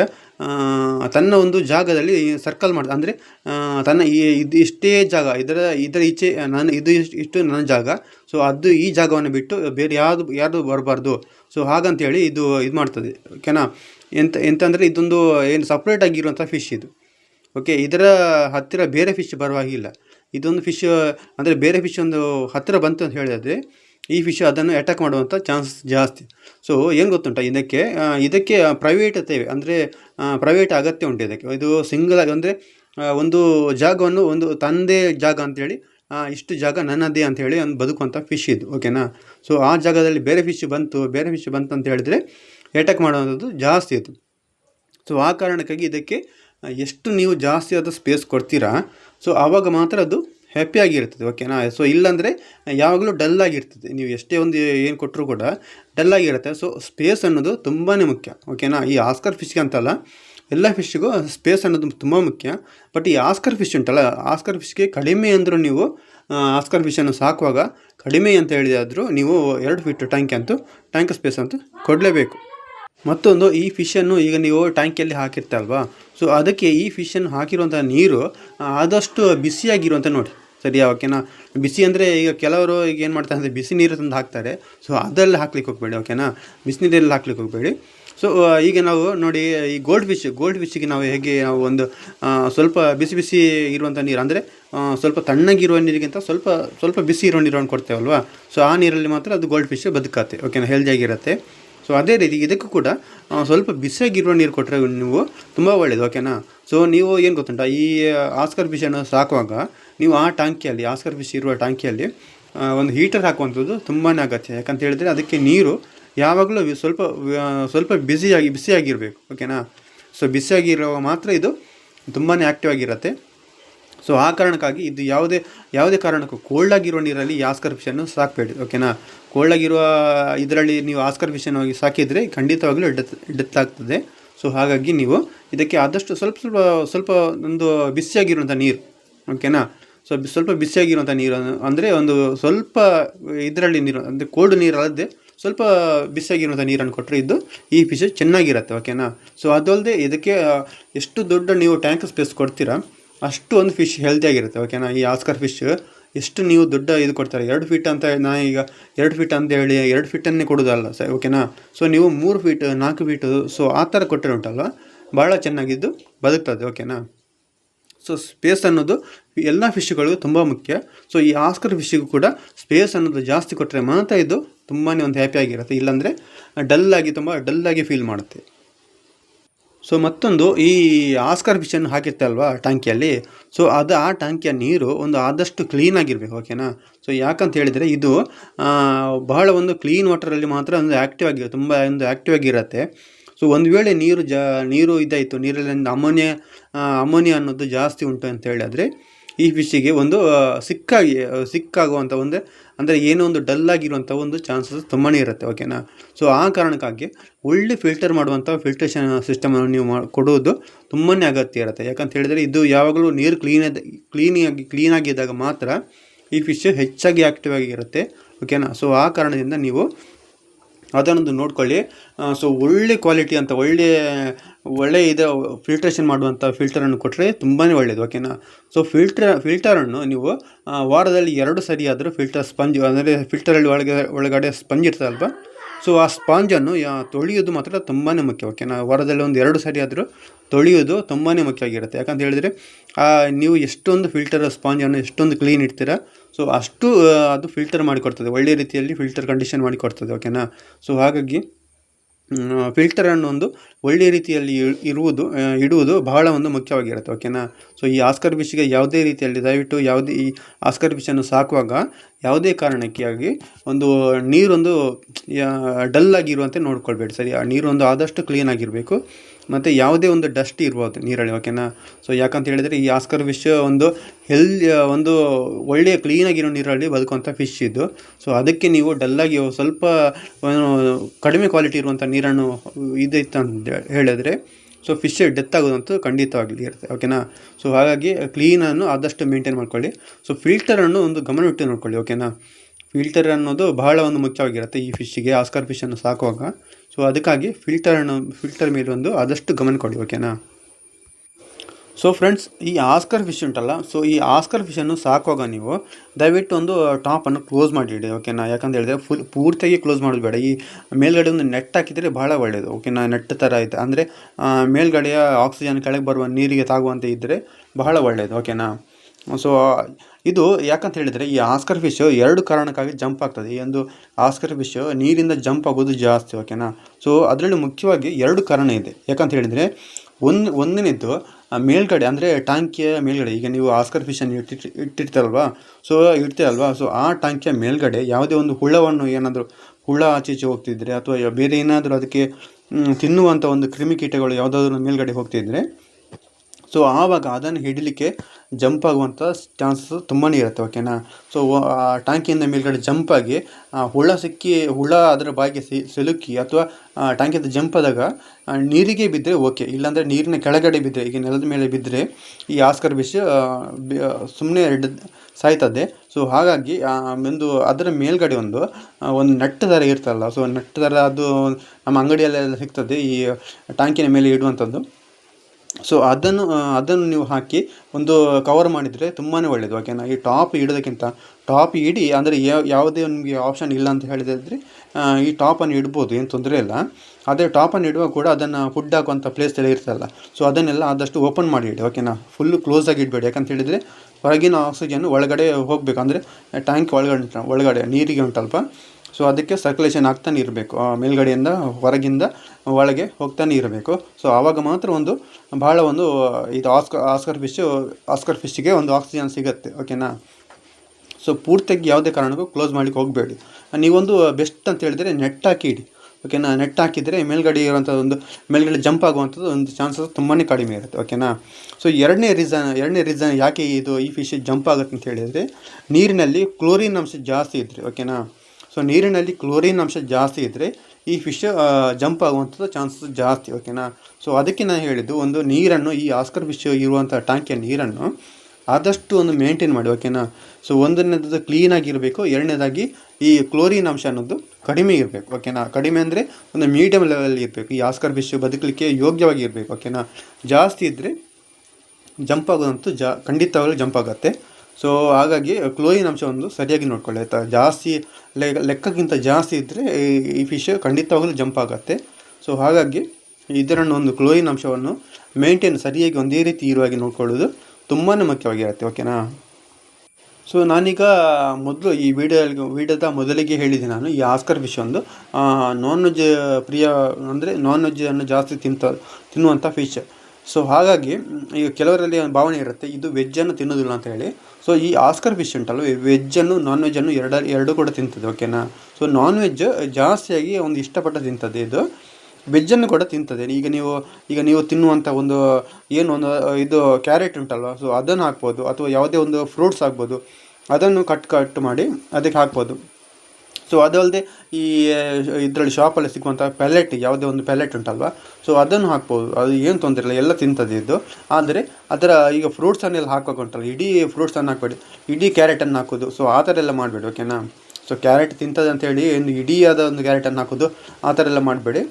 ತನ್ನ ಒಂದು ಜಾಗದಲ್ಲಿ ಸರ್ಕಲ್ ಮಾಡ್ದೆ ಅಂದರೆ ತನ್ನ ಈ, ಇದು ಇಷ್ಟೇ ಜಾಗ, ಇದರ ಇದರ ಈಚೆ ನಾನು ಇದು ಇಷ್ಟು ನನ್ನ ಜಾಗ ಸೊ ಅದು ಈ ಜಾಗವನ್ನು ಬಿಟ್ಟು ಬೇರೆ ಯಾವುದು ಯಾರು ಬರಬಾರ್ದು ಸೊ ಹಾಗಂತೇಳಿ ಇದು ಇದು ಮಾಡ್ತದೆ ಓಕೆನಾ ಎಂತ, ಎಂತಂದರೆ ಇದೊಂದು ಏನು ಸಪ್ರೇಟ್ ಆಗಿರುವಂಥ ಫಿಶ್ ಇದು ಓಕೆ ಇದರ ಹತ್ತಿರ ಬೇರೆ ಫಿಶ್ ಬರುವಾಗಿಲ್ಲ, ಇದೊಂದು ಫಿಶ್ ಅಂದರೆ ಬೇರೆ ಫಿಶ್ ಒಂದು ಹತ್ತಿರ ಬಂತು ಅಂತ ಹೇಳಿದ್ರೆ ಈ ಫಿಶ್ ಅದನ್ನು ಅಟ್ಯಾಕ್ ಮಾಡುವಂಥ ಚಾನ್ಸಸ್ ಜಾಸ್ತಿ. ಸೊ ಏನು ಗೊತ್ತುಂಟ? ಇದಕ್ಕೆ ಇದಕ್ಕೆ ಪ್ರೈವೇಟ್ ತೇವೆ ಅಂದರೆ ಪ್ರೈವೇಟ್ ಅಗತ್ಯ ಉಂಟು ಇದಕ್ಕೆ. ಇದು ಸಿಂಗಲ್ ಆಗಿ, ಅಂದರೆ ಒಂದು ಜಾಗವನ್ನು, ಒಂದು ತಂದೆ ಜಾಗ ಅಂತೇಳಿ ಇಷ್ಟು ಜಾಗ ನನ್ನದೇ ಅಂತ ಹೇಳಿ ಒಂದು ಬದುಕುವಂಥ ಫಿಶ್ ಇದು ಓಕೆನಾ ಸೊ ಆ ಜಾಗದಲ್ಲಿ ಬೇರೆ ಫಿಶ್ ಬಂತು, ಬೇರೆ ಫಿಶ್ ಬಂತು ಅಂತ ಹೇಳಿದರೆ ಅಟ್ಯಾಕ್ ಮಾಡುವಂಥದ್ದು ಜಾಸ್ತಿ ಇತ್ತು ಸೊ ಆ ಕಾರಣಕ್ಕಾಗಿ ಇದಕ್ಕೆ ಎಷ್ಟು ನೀವು ಜಾಸ್ತಿ ಆದ ಸ್ಪೇಸ್ ಕೊಡ್ತೀರಾ? ಸೊ ಆವಾಗ ಮಾತ್ರ ಅದು ಹ್ಯಾಪಿಯಾಗಿರ್ತದೆ ಓಕೆನಾ ಸೊ ಇಲ್ಲಾಂದರೆ ಯಾವಾಗಲೂ ಡಲ್ ಆಗಿರ್ತದೆ. ನೀವು ಎಷ್ಟೇ ಒಂದು ಏನು ಕೊಟ್ಟರು ಕೂಡ ಡಲ್ ಆಗಿರುತ್ತೆ. ಸೊ ಸ್ಪೇಸ್ ಅನ್ನೋದು ತುಂಬಾ ಮುಖ್ಯ ಓಕೆನಾ ಈ ಆಸ್ಕರ್ ಫಿಶ್ಗೆ ಅಂತಲ್ಲ, ಎಲ್ಲ ಫಿಶ್ಗೂ ಸ್ಪೇಸ್ ಅನ್ನೋದು ತುಂಬ ಮುಖ್ಯ. ಬಟ್ ಈ ಆಸ್ಕರ್ ಫಿಶ್ ಉಂಟಲ್ಲ ಆಸ್ಕರ್ ಫಿಶ್ಗೆ ಕಡಿಮೆ ಅಂದರೂ ನೀವು ಆಸ್ಕರ್ ಫಿಶನ್ನು ಸಾಕುವಾಗ ಕಡಿಮೆ ಅಂತ ಹೇಳಿದಾದರೂ ನೀವು ಎರಡು ಫೀಟ್ ಟ್ಯಾಂಕ್ ಅಂತೂ ಟ್ಯಾಂಕ್ ಸ್ಪೇಸ್ ಅಂತೂ ಕೊಡಲೇಬೇಕು. ಮತ್ತೊಂದು, ಈ ಫಿಶನ್ನು ಈಗ ನೀವು ಟ್ಯಾಂಕಿಯಲ್ಲಿ ಹಾಕಿರ್ತಲ್ವಾ ಸೊ ಅದಕ್ಕೆ ಈ ಫಿಶನ್ನು ಹಾಕಿರುವಂಥ ನೀರು ಆದಷ್ಟು ಬಿಸಿಯಾಗಿರುವಂಥ ನೋಡಿ. ಸರಿಯಾ ಓಕೆನಾ ಬಿಸಿ ಅಂದರೆ ಈಗ ಕೆಲವರು ಈಗ ಏನು ಮಾಡ್ತಾರೆ ಅಂದರೆ ಬಿಸಿ ನೀರು ತಂದು ಹಾಕ್ತಾರೆ. ಸೊ ಅದರಲ್ಲಿ ಹಾಕ್ಲಿಕ್ಕೆ ಹೋಗಬೇಡಿ ಓಕೆನಾ ಬಿಸಿ ನೀರಲ್ಲಿ ಹಾಕ್ಲಿಕ್ಕೆ ಹೋಗಬೇಡಿ. ಸೊ ಈಗ ನಾವು ನೋಡಿ, ಈ ಗೋಲ್ಡ್ ಫಿಶ್ ಗೋಲ್ಡ್ ಫಿಶ್ಗೆ ನಾವು ಹೇಗೆ ನಾವು ಒಂದು ಸ್ವಲ್ಪ ಬಿಸಿ ಬಿಸಿ ಇರುವಂಥ ನೀರು, ಅಂದರೆ ಸ್ವಲ್ಪ ತಣ್ಣಗಿರುವ ನೀರಿಗಿಂತ ಸ್ವಲ್ಪ ಸ್ವಲ್ಪ ಬಿಸಿ ಇರೋ ನೀರನ್ನು ಕೊಡ್ತೇವಲ್ವಾ ಸೊ ಆ ನೀರಲ್ಲಿ ಮಾತ್ರ ಅದು ಗೋಲ್ಡ್ ಫಿಶ್ ಬದುಕತ್ತೆ ಓಕೆನಾ ಹೆಲ್ದಿಯಾಗಿರುತ್ತೆ ಸೊ ಅದೇ ರೀತಿ ಇದಕ್ಕೂ ಕೂಡ ಸ್ವಲ್ಪ ಬಿಸಿಯಾಗಿರುವ ನೀರು ಕೊಟ್ಟರೆ ನೀವು ತುಂಬ ಒಳ್ಳೆಯದು ಓಕೆನಾ ಸೊ ನೀವು ಏನು ಗೊತ್ತುಂಟ? ಈ ಆಸ್ಕರ್ ಫಿಶನ್ನು ಸಾಕುವಾಗ ನೀವು ಆ ಟ್ಯಾಂಕಿಯಲ್ಲಿ, ಆಸ್ಕರ್ ಫಿಶ್ ಇರುವ ಟ್ಯಾಂಕಿಯಲ್ಲಿ ಒಂದು ಹೀಟರ್ ಹಾಕುವಂಥದ್ದು ತುಂಬಾ ಅಗತ್ಯ. ಯಾಕಂತ ಹೇಳಿದರೆ ಅದಕ್ಕೆ ನೀರು ಯಾವಾಗಲೂ ಸ್ವಲ್ಪ ಸ್ವಲ್ಪ ಬಿಸಿಯಾಗಿ ಬಿಸಿಯಾಗಿರಬೇಕು. ಓಕೆನಾ? ಸೊ ಬಿಸಿಯಾಗಿರುವಾಗ ಮಾತ್ರ ಇದು ತುಂಬಾ ಆ್ಯಕ್ಟಿವ್ ಆಗಿರುತ್ತೆ. ಸೊ, ಆ ಕಾರಣಕ್ಕಾಗಿ ಇದು ಯಾವುದೇ ಯಾವುದೇ ಕಾರಣಕ್ಕೂ ಕೋಲ್ಡ್ ಆಗಿರೋ ನೀರಲ್ಲಿ ಆಸ್ಕರ್ ಫಿಶನ್ನು ಸಾಕಬೇಡಿ. ಓಕೆನಾ? ಕೋಲ್ಡ್ ಆಗಿರುವ ಇದರಲ್ಲಿ ನೀವು ಆಸ್ಕರ್ ಫಿಶನ್ನು ಹೋಗಿ ಸಾಕಿದರೆ ಖಂಡಿತವಾಗಲೂ ಡೆತ್ ಡೆತ್ ಆಗ್ತದೆ. ಸೊ, ಹಾಗಾಗಿ ನೀವು ಇದಕ್ಕೆ ಆದಷ್ಟು ಸ್ವಲ್ಪ ಸ್ವಲ್ಪ ಸ್ವಲ್ಪ ಒಂದು ಬಿಸಿಯಾಗಿರುವಂಥ ನೀರು. ಓಕೆನಾ? ಸೊ ಸ್ವಲ್ಪ ಬಿಸಿಯಾಗಿರುವಂಥ ನೀರನ್ನು, ಅಂದರೆ ಒಂದು ಸ್ವಲ್ಪ ಇದರಲ್ಲಿ ನೀರು, ಅಂದರೆ ಕೋಲ್ಡ್ ನೀರಲ್ಲದೆ ಸ್ವಲ್ಪ ಬಿಸಿಯಾಗಿರುವಂಥ ನೀರನ್ನು ಕೊಟ್ಟರೆ ಇದ್ದು ಈ ಫಿಶ್ ಚೆನ್ನಾಗಿರುತ್ತೆ ಓಕೆನಾ ಸೊ ಅದಲ್ಲದೆ ಇದಕ್ಕೆ ಎಷ್ಟು ದೊಡ್ಡ ನೀವು ಟ್ಯಾಂಕ್ ಸ್ಪೇಸ್ ಕೊಡ್ತೀರಾ, ಅಷ್ಟು ಒಂದು ಫಿಶ್ ಹೆಲ್ತಿಯಾಗಿರುತ್ತೆ ಓಕೆನಾ ಈ ಆಸ್ಕರ್ ಫಿಶ್ ಎಷ್ಟು ನೀವು ದೊಡ್ಡ ಇದು ಕೊಡ್ತಾರೆ, ಎರಡು ಫೀಟ್ ಅಂತ ನಾ ಈಗ ಎರಡು ಫೀಟ್ ಅಂತ ಹೇಳಿ ಎರಡು ಫೀಟನ್ನೇ ಕೊಡೋದಲ್ಲ ಸರ್ ಓಕೆನಾ ಸೊ ನೀವು ಮೂರು ಫೀಟ್ ನಾಲ್ಕು ಫೀಟು ಸೊ ಆ ಥರ ಕೊಟ್ಟರೆ ಉಂಟಲ್ಲ ಭಾಳ ಚೆನ್ನಾಗಿದ್ದು ಬದುಕ್ತದೆ ಓಕೆನಾ ಸೊ ಸ್ಪೇಸ್ ಅನ್ನೋದು ಎಲ್ಲ ಫಿಶ್ಗಳಿಗೂ ತುಂಬ ಮುಖ್ಯ. ಸೊ ಈ ಆಸ್ಕರ್ ಫಿಶ್ಗೂ ಕೂಡ ಸ್ಪೇಸ್ ಅನ್ನೋದು ಜಾಸ್ತಿ ಕೊಟ್ಟರೆ ಮಾತ್ರ ಇದು ತುಂಬಾ ಒಂದು ಹ್ಯಾಪಿಯಾಗಿರುತ್ತೆ ಇಲ್ಲಾಂದರೆ ಡಲ್ಲಾಗಿ ತುಂಬ ಡಲ್ಲಾಗಿ ಫೀಲ್ ಮಾಡುತ್ತೆ. ಸೊ ಮತ್ತೊಂದು ಈ ಆಸ್ಕರ್ ಫಿಶನ್ನು ಹಾಕಿರ್ತೆ ಅಲ್ವಾ ಟ್ಯಾಂಕಿಯಲ್ಲಿ? ಸೊ ಅದು ಆ ಟ್ಯಾಂಕಿಯ ನೀರು ಒಂದು ಆದಷ್ಟು ಕ್ಲೀನ್ ಆಗಿರಬೇಕು ಓಕೆನಾ ಸೊ ಯಾಕಂತ ಹೇಳಿದರೆ ಇದು ಬಹಳ ಒಂದು ಕ್ಲೀನ್ ವಾಟರಲ್ಲಿ ಮಾತ್ರ ಒಂದು ಆ್ಯಕ್ಟಿವ್ ಆಗಿ, ತುಂಬ ಒಂದು ಆ್ಯಕ್ಟಿವ್ ಆಗಿರುತ್ತೆ. ಸೊ ಒಂದು ವೇಳೆ ನೀರು ಜ, ನೀರು ಇದಾಯಿತು ನೀರಲ್ಲಿ ಅಮೋನಿಯಾ ಅಮೋನಿಯಾ ಅನ್ನೋದು ಜಾಸ್ತಿ ಉಂಟು ಅಂತ ಹೇಳಿದ್ರೆ ಈ ಫಿಶ್ಶಿಗೆ ಒಂದು ಸಿಕ್ಕಾಗಿ ಸಿಕ್ಕಾಗುವಂಥ ಒಂದು, ಅಂದರೆ ಏನೋ ಒಂದು ಡಲ್ ಆಗಿರುವಂಥ ಒಂದು ಚಾನ್ಸಸ್ ತುಂಬಾ ಇರುತ್ತೆ ಓಕೆನಾ ಸೊ ಆ ಕಾರಣಕ್ಕಾಗಿ ಒಳ್ಳೆ ಫಿಲ್ಟರ್ ಮಾಡುವಂಥ ಫಿಲ್ಟ್ರೇಷನ್ ಸಿಸ್ಟಮನ್ನು ನೀವು ಮಾ, ಕೊಡುವುದು ತುಂಬಾ ಅಗತ್ಯ ಇರುತ್ತೆ. ಯಾಕಂತ ಹೇಳಿದರೆ ಇದು ಯಾವಾಗಲೂ ನೀರು ಕ್ಲೀನ್ ಕ್ಲೀನಾಗಿ ಕ್ಲೀನಾಗಿದ್ದಾಗ ಮಾತ್ರ ಈ ಫಿಶ್ ಹೆಚ್ಚಾಗಿ ಆ್ಯಕ್ಟಿವ್ ಆಗಿರುತ್ತೆ ಓಕೆನಾ ಸೊ ಆ ಕಾರಣದಿಂದ ನೀವು ಅದನ್ನೊಂದು ನೋಡ್ಕೊಳ್ಳಿ. ಸೊ ಒಳ್ಳೆ ಕ್ವಾಲಿಟಿ ಅಂತ, ಒಳ್ಳೆ ಒಳ್ಳೆ ಇದು ಫಿಲ್ಟ್ರೇಷನ್ ಮಾಡುವಂಥ ಫಿಲ್ಟರನ್ನು ಕೊಟ್ಟರೆ ತುಂಬಾ ಒಳ್ಳೆಯದು ಓಕೆನಾ ಸೊ ಫಿಲ್ಟರ್ ಫಿಲ್ಟರನ್ನು ನೀವು ವಾರದಲ್ಲಿ ಎರಡು ಸರಿ ಆದರೂ ಫಿಲ್ಟರ್ ಸ್ಪಂಜ್ ಅಂದರೆ ಫಿಲ್ಟರಲ್ಲಿ ಒಳಗೆ, ಒಳಗಡೆ ಸ್ಪಂಜ್ ಇರ್ತದಲ್ವ? ಸೊ ಆ ಸ್ಪಾಂಜನ್ನು ತೊಳೆಯೋದು ಮಾತ್ರ ತುಂಬಾ ಮುಖ್ಯ ಓಕೆನಾ ವಾರದಲ್ಲಿ ಒಂದು ಎರಡು ಸರಿ ಆದರೂ ತೊಳೆಯೋದು ತುಂಬಾ ಮುಖ್ಯ ಆಗಿರುತ್ತೆ. ಯಾಕಂತ ಹೇಳಿದರೆ ನೀವು ಎಷ್ಟೊಂದು ಫಿಲ್ಟರ್ ಸ್ಪಾಂಜನ್ನು ಎಷ್ಟೊಂದು ಕ್ಲೀನ್ ಇಡ್ತೀರಾ ಸೊ ಅಷ್ಟು ಅದು ಫಿಲ್ಟರ್ ಮಾಡಿಕೊಡ್ತದೆ. ಒಳ್ಳೆ ರೀತಿಯಲ್ಲಿ ಫಿಲ್ಟರ್ ಕಂಡೀಷನ್ ಮಾಡಿಕೊಡ್ತದೆ ಓಕೆನಾ ಸೊ ಹಾಗಾಗಿ ಫಿಲ್ಟರನ್ನು ಒಂದು ಒಳ್ಳೆಯ ರೀತಿಯಲ್ಲಿ ಇರುವುದು ಇಡುವುದು ಬಹಳ ಒಂದು ಮುಖ್ಯವಾಗಿರುತ್ತೆ ಓಕೆನಾ ಸೊ ಈ ಆಸ್ಕರ್ ಬಿಶ್ಗೆ ಯಾವುದೇ ರೀತಿಯಲ್ಲಿ ದಯವಿಟ್ಟು ಯಾವುದೇ, ಈ ಆಸ್ಕರ್ ಬಿಷನ್ನು ಸಾಕುವಾಗ ಯಾವುದೇ ಕಾರಣಕ್ಕೆ ಆಗಿ ಒಂದು ನೀರೊಂದು ಡಲ್ ಆಗಿರುವಂತೆ ನೋಡ್ಕೊಳ್ಬೇಡಿ ಸರಿ ಆ ನೀರೊಂದು ಆದಷ್ಟು ಕ್ಲೀನ್ ಆಗಿರಬೇಕು. ಮತ್ತು ಯಾವುದೇ ಒಂದು ಡಸ್ಟ್ ಇರ್ಬೋದು ನೀರಲ್ಲಿ ಓಕೆನಾ ಸೊ ಯಾಕಂತ ಹೇಳಿದರೆ ಈ ಆಸ್ಕರ್ ಫಿಶ್ ಒಂದು ಹೆಲ್ ಒಂದು ಒಳ್ಳೆಯ ಕ್ಲೀನಾಗಿರೋ ನೀರಲ್ಲಿ ಬದುಕುವಂಥ ಫಿಶ್ ಇದು. ಸೊ ಅದಕ್ಕೆ ನೀವು ಡಲ್ಲಾಗಿ ಸ್ವಲ್ಪ ಕಡಿಮೆ ಕ್ವಾಲಿಟಿ ಇರುವಂಥ ನೀರನ್ನು ಇದಿತ್ತು ಅಂತ ಹೇಳಿದ್ರೆ ಸೊ ಫಿಶ್ ಡೆತ್ ಆಗೋದಂತೂ ಖಂಡಿತವಾಗಲಿ ಇರುತ್ತೆ ಓಕೆನಾ ಸೊ ಹಾಗಾಗಿ ಕ್ಲೀನನ್ನು ಆದಷ್ಟು ಮೇಂಟೈನ್ ಮಾಡ್ಕೊಳ್ಳಿ. ಸೊ ಫಿಲ್ಟರನ್ನು ಒಂದು ಗಮನವಿಟ್ಟು ನೋಡ್ಕೊಳ್ಳಿ ಓಕೆನಾ ಫಿಲ್ಟರ್ ಅನ್ನೋದು ಬಹಳ ಒಂದು ಮುಖ್ಯವಾಗಿರುತ್ತೆ ಈ ಫಿಶ್ಗೆ ಆಸ್ಕರ್ ಫಿಶನ್ನು ಸಾಕುವಾಗ. ಸೊ ಅದಕ್ಕಾಗಿ ಫಿಲ್ಟರ್ ಅನ್ನು ಫಿಲ್ಟರ್ ಮೇಲೆ ಒಂದು ಆದಷ್ಟು ಗಮನ ಕೊಡಿ ಓಕೆನಾ ಸೊ ಫ್ರೆಂಡ್ಸ್ ಈ ಆಸ್ಕರ್ ಫಿಶ್ ಉಂಟಲ್ಲ ಸೊ ಈ ಆಸ್ಕರ್ ಫಿಶನ್ನು ಸಾಕುವಾಗ ನೀವು ದಯವಿಟ್ಟು ಒಂದು ಟಾಪನ್ನು ಕ್ಲೋಸ್ ಮಾಡಿಡಿ ಓಕೆನಾ ಯಾಕಂತ ಹೇಳಿದ್ರೆ ಫುಲ್ ಪೂರ್ತಿಯಾಗಿ ಕ್ಲೋಸ್ ಮಾಡೋದು ಬೇಡ. ಈ ಮೇಲ್ಗಡೆ ಒಂದು ನೆಟ್ ಹಾಕಿದರೆ ಬಹಳ ಒಳ್ಳೆಯದು ಓಕೆನಾ ನೆಟ್ ಥರ ಐತೆ. ಅಂದರೆ ಮೇಲ್ಗಡೆಯ ಆಕ್ಸಿಜನ್ ಕೆಳಗೆ ಬರುವ ನೀರಿಗೆ ತಾಗುವಂತೆ ಇದ್ದರೆ ಬಹಳ ಒಳ್ಳೆಯದು ಓಕೆನಾ ಸೊ ಇದು ಯಾಕಂತ ಹೇಳಿದರೆ ಈ ಆಸ್ಕರ್ ಫಿಶ್ ಎರಡು ಕಾರಣಕ್ಕಾಗಿ ಜಂಪ್ ಆಗ್ತದೆ. ಈ ಒಂದು ಆಸ್ಕರ್ ಫಿಶ್ ನೀರಿಂದ ಜಂಪ್ ಆಗೋದು ಜಾಸ್ತಿ ಓಕೆನಾ ಸೊ ಅದರಲ್ಲಿ ಮುಖ್ಯವಾಗಿ ಎರಡು ಕಾರಣ ಇದೆ. ಯಾಕಂತ ಹೇಳಿದರೆ, ಒಂದು, ಒಂದನೇದ್ದು ಮೇಲ್ಗಡೆ, ಅಂದರೆ ಟ್ಯಾಂಕಿಯ ಮೇಲ್ಗಡೆ, ಈಗ ನೀವು ಆಸ್ಕರ್ ಫಿಶನ್ನು ಇಟ್ಟಿರ್ ಇಟ್ಟಿರ್ತಾರಲ್ವಾ? ಸೊ ಇಡ್ತೀರಲ್ವಾ? ಸೊ ಆ ಟ್ಯಾಂಕಿಯ ಮೇಲ್ಗಡೆ ಯಾವುದೇ ಒಂದು ಹುಳವನ್ನು ಏನಾದರೂ, ಹುಳ ಆಚೀಚೆ ಹೋಗ್ತಿದ್ರೆ ಅಥವಾ ಬೇರೆ ಏನಾದರೂ ಅದಕ್ಕೆ ತಿನ್ನುವಂಥ ಒಂದು ಕ್ರಿಮಿಕೀಟಗಳು ಯಾವುದಾದ್ರೂ ಮೇಲ್ಗಡೆ ಹೋಗ್ತಿದ್ರೆ ಸೊ ಆವಾಗ ಅದನ್ನು ಹಿಡಿಲಿಕ್ಕೆ ಜಂಪ್ ಆಗುವಂಥ ಚಾನ್ಸಸ್ ತುಂಬಾ ಇರುತ್ತೆ ಓಕೆನಾ ಸೊ ಆ ಟ್ಯಾಂಕಿಯಿಂದ ಮೇಲ್ಗಡೆ ಜಂಪ್ ಆಗಿ ಹುಳ ಸಿಕ್ಕಿ, ಹುಳ ಅದರ ಬಾಯಿಗೆ ಸಿ, ಸಿಲುಕಿ ಅಥವಾ ಟ್ಯಾಂಕಿಂದ ಜಂಪ್ ಆದಾಗ ನೀರಿಗೆ ಬಿದ್ದರೆ ಓಕೆ ಇಲ್ಲಾಂದರೆ ನೀರಿನ ಕೆಳಗಡೆ ಬಿದ್ದರೆ ಈಗ ನೆಲದ ಮೇಲೆ ಬಿದ್ದರೆ ಈ ಆಸ್ಕರ್ ಬಿಸ್ ಸುಮ್ಮನೆ ಸಾಯ್ತದೆ ಸೊ ಹಾಗಾಗಿ ಒಂದು ಅದರ ಮೇಲ್ಗಡೆ ಒಂದು ಒಂದು ನೆಟ್ಟ ಥರ ಇರ್ತಲ್ಲ ಸೊ ನೆಟ್ಟ ಥರ ಅದು ನಮ್ಮ ಅಂಗಡಿಯಲ್ಲೆಲ್ಲ ಸಿಗ್ತದೆ ಈ ಟ್ಯಾಂಕಿನ ಮೇಲೆ ಇಡುವಂಥದ್ದು ಸೊ ಅದನ್ನು ಅದನ್ನು ನೀವು ಹಾಕಿ ಒಂದು ಕವರ್ ಮಾಡಿದರೆ ತುಂಬಾ ಒಳ್ಳೆಯದು ಓಕೆನಾ ಈ ಟಾಪ್ ಇಡೋದಕ್ಕಿಂತ ಟಾಪ್ ಇಡಿ, ಅಂದರೆ ಯಾವ ಯಾವುದೇ ನಿಮಗೆ ಆಪ್ಷನ್ ಇಲ್ಲ ಅಂತ ಹೇಳಿದ್ರೆ ಈ ಟಾಪನ್ನು ಇಡ್ಬೋದು, ಏನು ತೊಂದರೆ ಇಲ್ಲ. ಅದೇ ಟಾಪನ್ನು ಇಡುವಾಗ ಕೂಡ ಅದನ್ನು ಫುಡ್ ಹಾಕುವಂಥ ಪ್ಲೇಸ್ ಎಲ್ಲ ಇರ್ತಲ್ಲ ಸೊ ಅದನ್ನೆಲ್ಲ ಆದಷ್ಟು ಓಪನ್ ಮಾಡಿ ಇಡಿ ಓಕೆನಾ ಫುಲ್ಲು ಕ್ಲೋಸ್ ಆಗಿ ಇಡಬೇಡಿ. ಯಾಕಂತ ಹೇಳಿದರೆ ಹೊರಗಿನ ಆಕ್ಸಿಜನ್ ಒಳಗಡೆ ಹೋಗಬೇಕು, ಅಂದರೆ ಟ್ಯಾಂಕ್ ಒಳಗಡೆ ಒಳಗಡೆ, ನೀರಿಗೆ ಉಂಟಲ್ಪ ಸೊ ಅದಕ್ಕೆ ಸರ್ಕ್ಯುಲೇಷನ್ ಆಗ್ತಾನೆ ಇರಬೇಕು ಮೇಲ್ಗಡೆಯಿಂದ ಹೊರಗಿಂದ ಒಳಗೆ ಹೋಗ್ತಾನೆ ಇರಬೇಕು ಸೊ ಆವಾಗ ಮಾತ್ರ ಒಂದು ಭಾಳ ಒಂದು, ಇದು ಆಸ್ಕ ಆಸ್ಕರ್ ಫಿಶ್ ಆಸ್ಕರ್ ಫಿಶ್ಗೆ ಒಂದು ಆಕ್ಸಿಜನ್ ಸಿಗುತ್ತೆ. ಓಕೆನಾ ಸೊ ಪೂರ್ತಿಯಾಗಿ ಯಾವುದೇ ಕಾರಣಕ್ಕೂ ಕ್ಲೋಸ್ ಮಾಡಲಿಕ್ಕೆ ಹೋಗಬೇಡಿ. ನೀವೊಂದು ಬೆಸ್ಟ್ ಅಂತ ಹೇಳಿದರೆ ನೆಟ್ ಹಾಕಿ ಇಡಿ. ಓಕೆನಾ ನೆಟ್ ಹಾಕಿದರೆ ಮೇಲ್ಗಡೆ ಇರುವಂಥದ್ದು ಒಂದು, ಮೇಲ್ಗಡೆ ಜಂಪ್ ಆಗುವಂಥದ್ದು ಒಂದು ಚಾನ್ಸಸ್ ತುಂಬಾ ಕಡಿಮೆ ಇರುತ್ತೆ. ಓಕೆನಾ ಸೊ ಎರಡನೇ ರೀಸನ್ ಎರಡನೇ ರೀಸನ್ ಯಾಕೆ ಇದು ಈ ಫಿಶ್ ಜಂಪ್ ಆಗುತ್ತೆ ಅಂತ ಹೇಳಿದರೆ, ನೀರಿನಲ್ಲಿ ಕ್ಲೋರಿನ್ ಅಂಶ ಜಾಸ್ತಿ ಇದ್ದರೆ ಓಕೆನಾ ಸೊ ನೀರಿನಲ್ಲಿ ಕ್ಲೋರಿನ್ ಅಂಶ ಜಾಸ್ತಿ ಇದ್ದರೆ ಈ ಫಿಶ್ ಜಂಪ್ ಆಗುವಂಥದ್ದು ಚಾನ್ಸಸ್ ಜಾಸ್ತಿ ಓಕೆನಾ ಸೊ ಅದಕ್ಕೆ ನಾನು ಹೇಳಿದ್ದು ಒಂದು ನೀರನ್ನು, ಈ ಆಸ್ಕರ್ ಫಿಶ್ ಇರುವಂಥ ಟ್ಯಾಂಕಿಯ ನೀರನ್ನು ಆದಷ್ಟು ಒಂದು ಮೇಂಟೈನ್ ಮಾಡಿ ಓಕೆನಾ ಸೊ ಒಂದನೇದು ಕ್ಲೀನಾಗಿರಬೇಕು ಎರಡನೇದಾಗಿ ಈ ಕ್ಲೋರಿನ್ ಅಂಶ ಅನ್ನೋದು ಕಡಿಮೆ ಇರಬೇಕು ಓಕೆನಾ ಕಡಿಮೆ ಅಂದರೆ ಒಂದು ಮೀಡಿಯಮ್ ಲೆವೆಲ್ ಇರಬೇಕು, ಈ ಆಸ್ಕರ್ ಫಿಶ್ ಬದುಕಲಿಕ್ಕೆ ಯೋಗ್ಯವಾಗಿ ಇರಬೇಕು ಓಕೆನಾ ಜಾಸ್ತಿ ಇದ್ದರೆ ಜಂಪ್ ಆಗೋದಂತೂ ಜಾ, ಖಂಡಿತವಾಗಲೂ ಜಂಪ್ ಆಗುತ್ತೆ. ಸೊ ಹಾಗಾಗಿ ಕ್ಲೋರಿನ್ ಅಂಶ ಒಂದು ಸರಿಯಾಗಿ ನೋಡ್ಕೊಳ್ಳಿ, ಆಯಿತಾ? ಜಾಸ್ತಿ ಲೆಕ್ಕಕ್ಕಿಂತ ಜಾಸ್ತಿ ಇದ್ದರೆ ಈ ಫಿಶ್ ಖಂಡಿತವಾಗಲೂ ಜಂಪ್ ಆಗುತ್ತೆ. ಸೊ ಹಾಗಾಗಿ, ಇದರನ್ನು ಒಂದು ಕ್ಲೋರಿನ್ ಅಂಶವನ್ನು ಮೇಂಟೈನ್ ಸರಿಯಾಗಿ ಒಂದೇ ರೀತಿ ಇರುವಾಗಿ ನೋಡ್ಕೊಳ್ಳೋದು ತುಂಬಾ ಮುಖ್ಯವಾಗಿರುತ್ತೆ ಓಕೆನಾ ಸೊ ನಾನೀಗ ಮೊದಲು ಈ ವಿಡಿಯೋ ವೀಡಿಯೋದ ಮೊದಲಿಗೆ ಹೇಳಿದೆ ನಾನು, ಈ ಆಸ್ಕರ್ ಫಿಶ್ ಒಂದು. ನಾನ್ ವೆಜ್ ಪ್ರಿಯ, ಅಂದರೆ ನಾನ್ ವೆಜ್ಜನ್ನು ಜಾಸ್ತಿ ತಿಂತ ತಿನ್ನುವಂಥ ಫಿಶ್ ಸೊ ಹಾಗಾಗಿ ಈಗ ಕೆಲವರಲ್ಲಿ ಒಂದು ಭಾವನೆ ಇರುತ್ತೆ, ಇದು ವೆಜ್ಜನ್ನು ತಿನ್ನೋದಿಲ್ಲ ಅಂತ ಹೇಳಿ. ಸೊ ಈ ಆಸ್ಕರ್ ಫಿಶ್ ಉಂಟಲ್ಲ ವೆಜ್ಜನ್ನು ನಾನ್ ವೆಜ್ಜನ್ನು ಎರಡ, ಎರಡು ಕೂಡ ತಿಂತದೆ ಓಕೆನಾ ಸೊ ನಾನ್ ವೆಜ್ ಜಾಸ್ತಿಯಾಗಿ ಒಂದು ಇಷ್ಟಪಟ್ಟು ತಿಂತದೆ ಇದು. ವೆಜ್ಜನ್ನು ಕೂಡ ತಿಂತದೆ. ಈಗ ನೀವು ಈಗ ನೀವು ತಿನ್ನುವಂಥ ಒಂದು, ಏನು ಒಂದು, ಇದು ಕ್ಯಾರೆಟ್ ಉಂಟಲ್ವ? ಸೊ ಅದನ್ನು ಹಾಕ್ಬೋದು, ಅಥವಾ ಯಾವುದೇ ಒಂದು ಫ್ರೂಟ್ಸ್ ಆಗ್ಬೋದು, ಅದನ್ನು ಕಟ್ ಕಟ್ ಮಾಡಿ ಅದಕ್ಕೆ ಹಾಕ್ಬೋದು. ಸೊ ಅದಲ್ಲದೆ ಈ ಇದರಲ್ಲಿ ಶಾಪಲ್ಲಿ ಸಿಗುವಂಥ ಪ್ಯಾಲೆಟ್ ಯಾವುದೇ ಒಂದು ಪ್ಯಾಲೆಟ್ ಉಂಟಲ್ವ? ಸೊ ಅದನ್ನು ಹಾಕ್ಬೋದು. ಅದು ಏನು ತೊಂದರೆ ಇಲ್ಲ. ಎಲ್ಲ ತಿಂತದೆ ಇದು. ಆದರೆ, ಅದರ ಈಗ ಫ್ರೂಟ್ಸನ್ನೆಲ್ಲ ಹಾಕೋಕೆ ಉಂಟಲ್ಲ, ಇಡೀ ಫ್ರೂಟ್ಸನ್ನು ಹಾಕಬೇಡಿ. ಇಡೀ ಕ್ಯಾರೆಟನ್ನು ಹಾಕೋದು ಸೊ ಆ ಥರ ಎಲ್ಲ ಮಾಡಬೇಡಿ ಓಕೆನಾ ಸೊ ಕ್ಯಾರೆಟ್ ತಿಂತದೆ ಅಂತೇಳಿ ಒಂದು ಇಡೀ ಆದ ಒಂದು ಕ್ಯಾರೆಟನ್ನು ಹಾಕೋದು ಆ ಥರ ಎಲ್ಲ ಮಾಡಬೇಡಿ.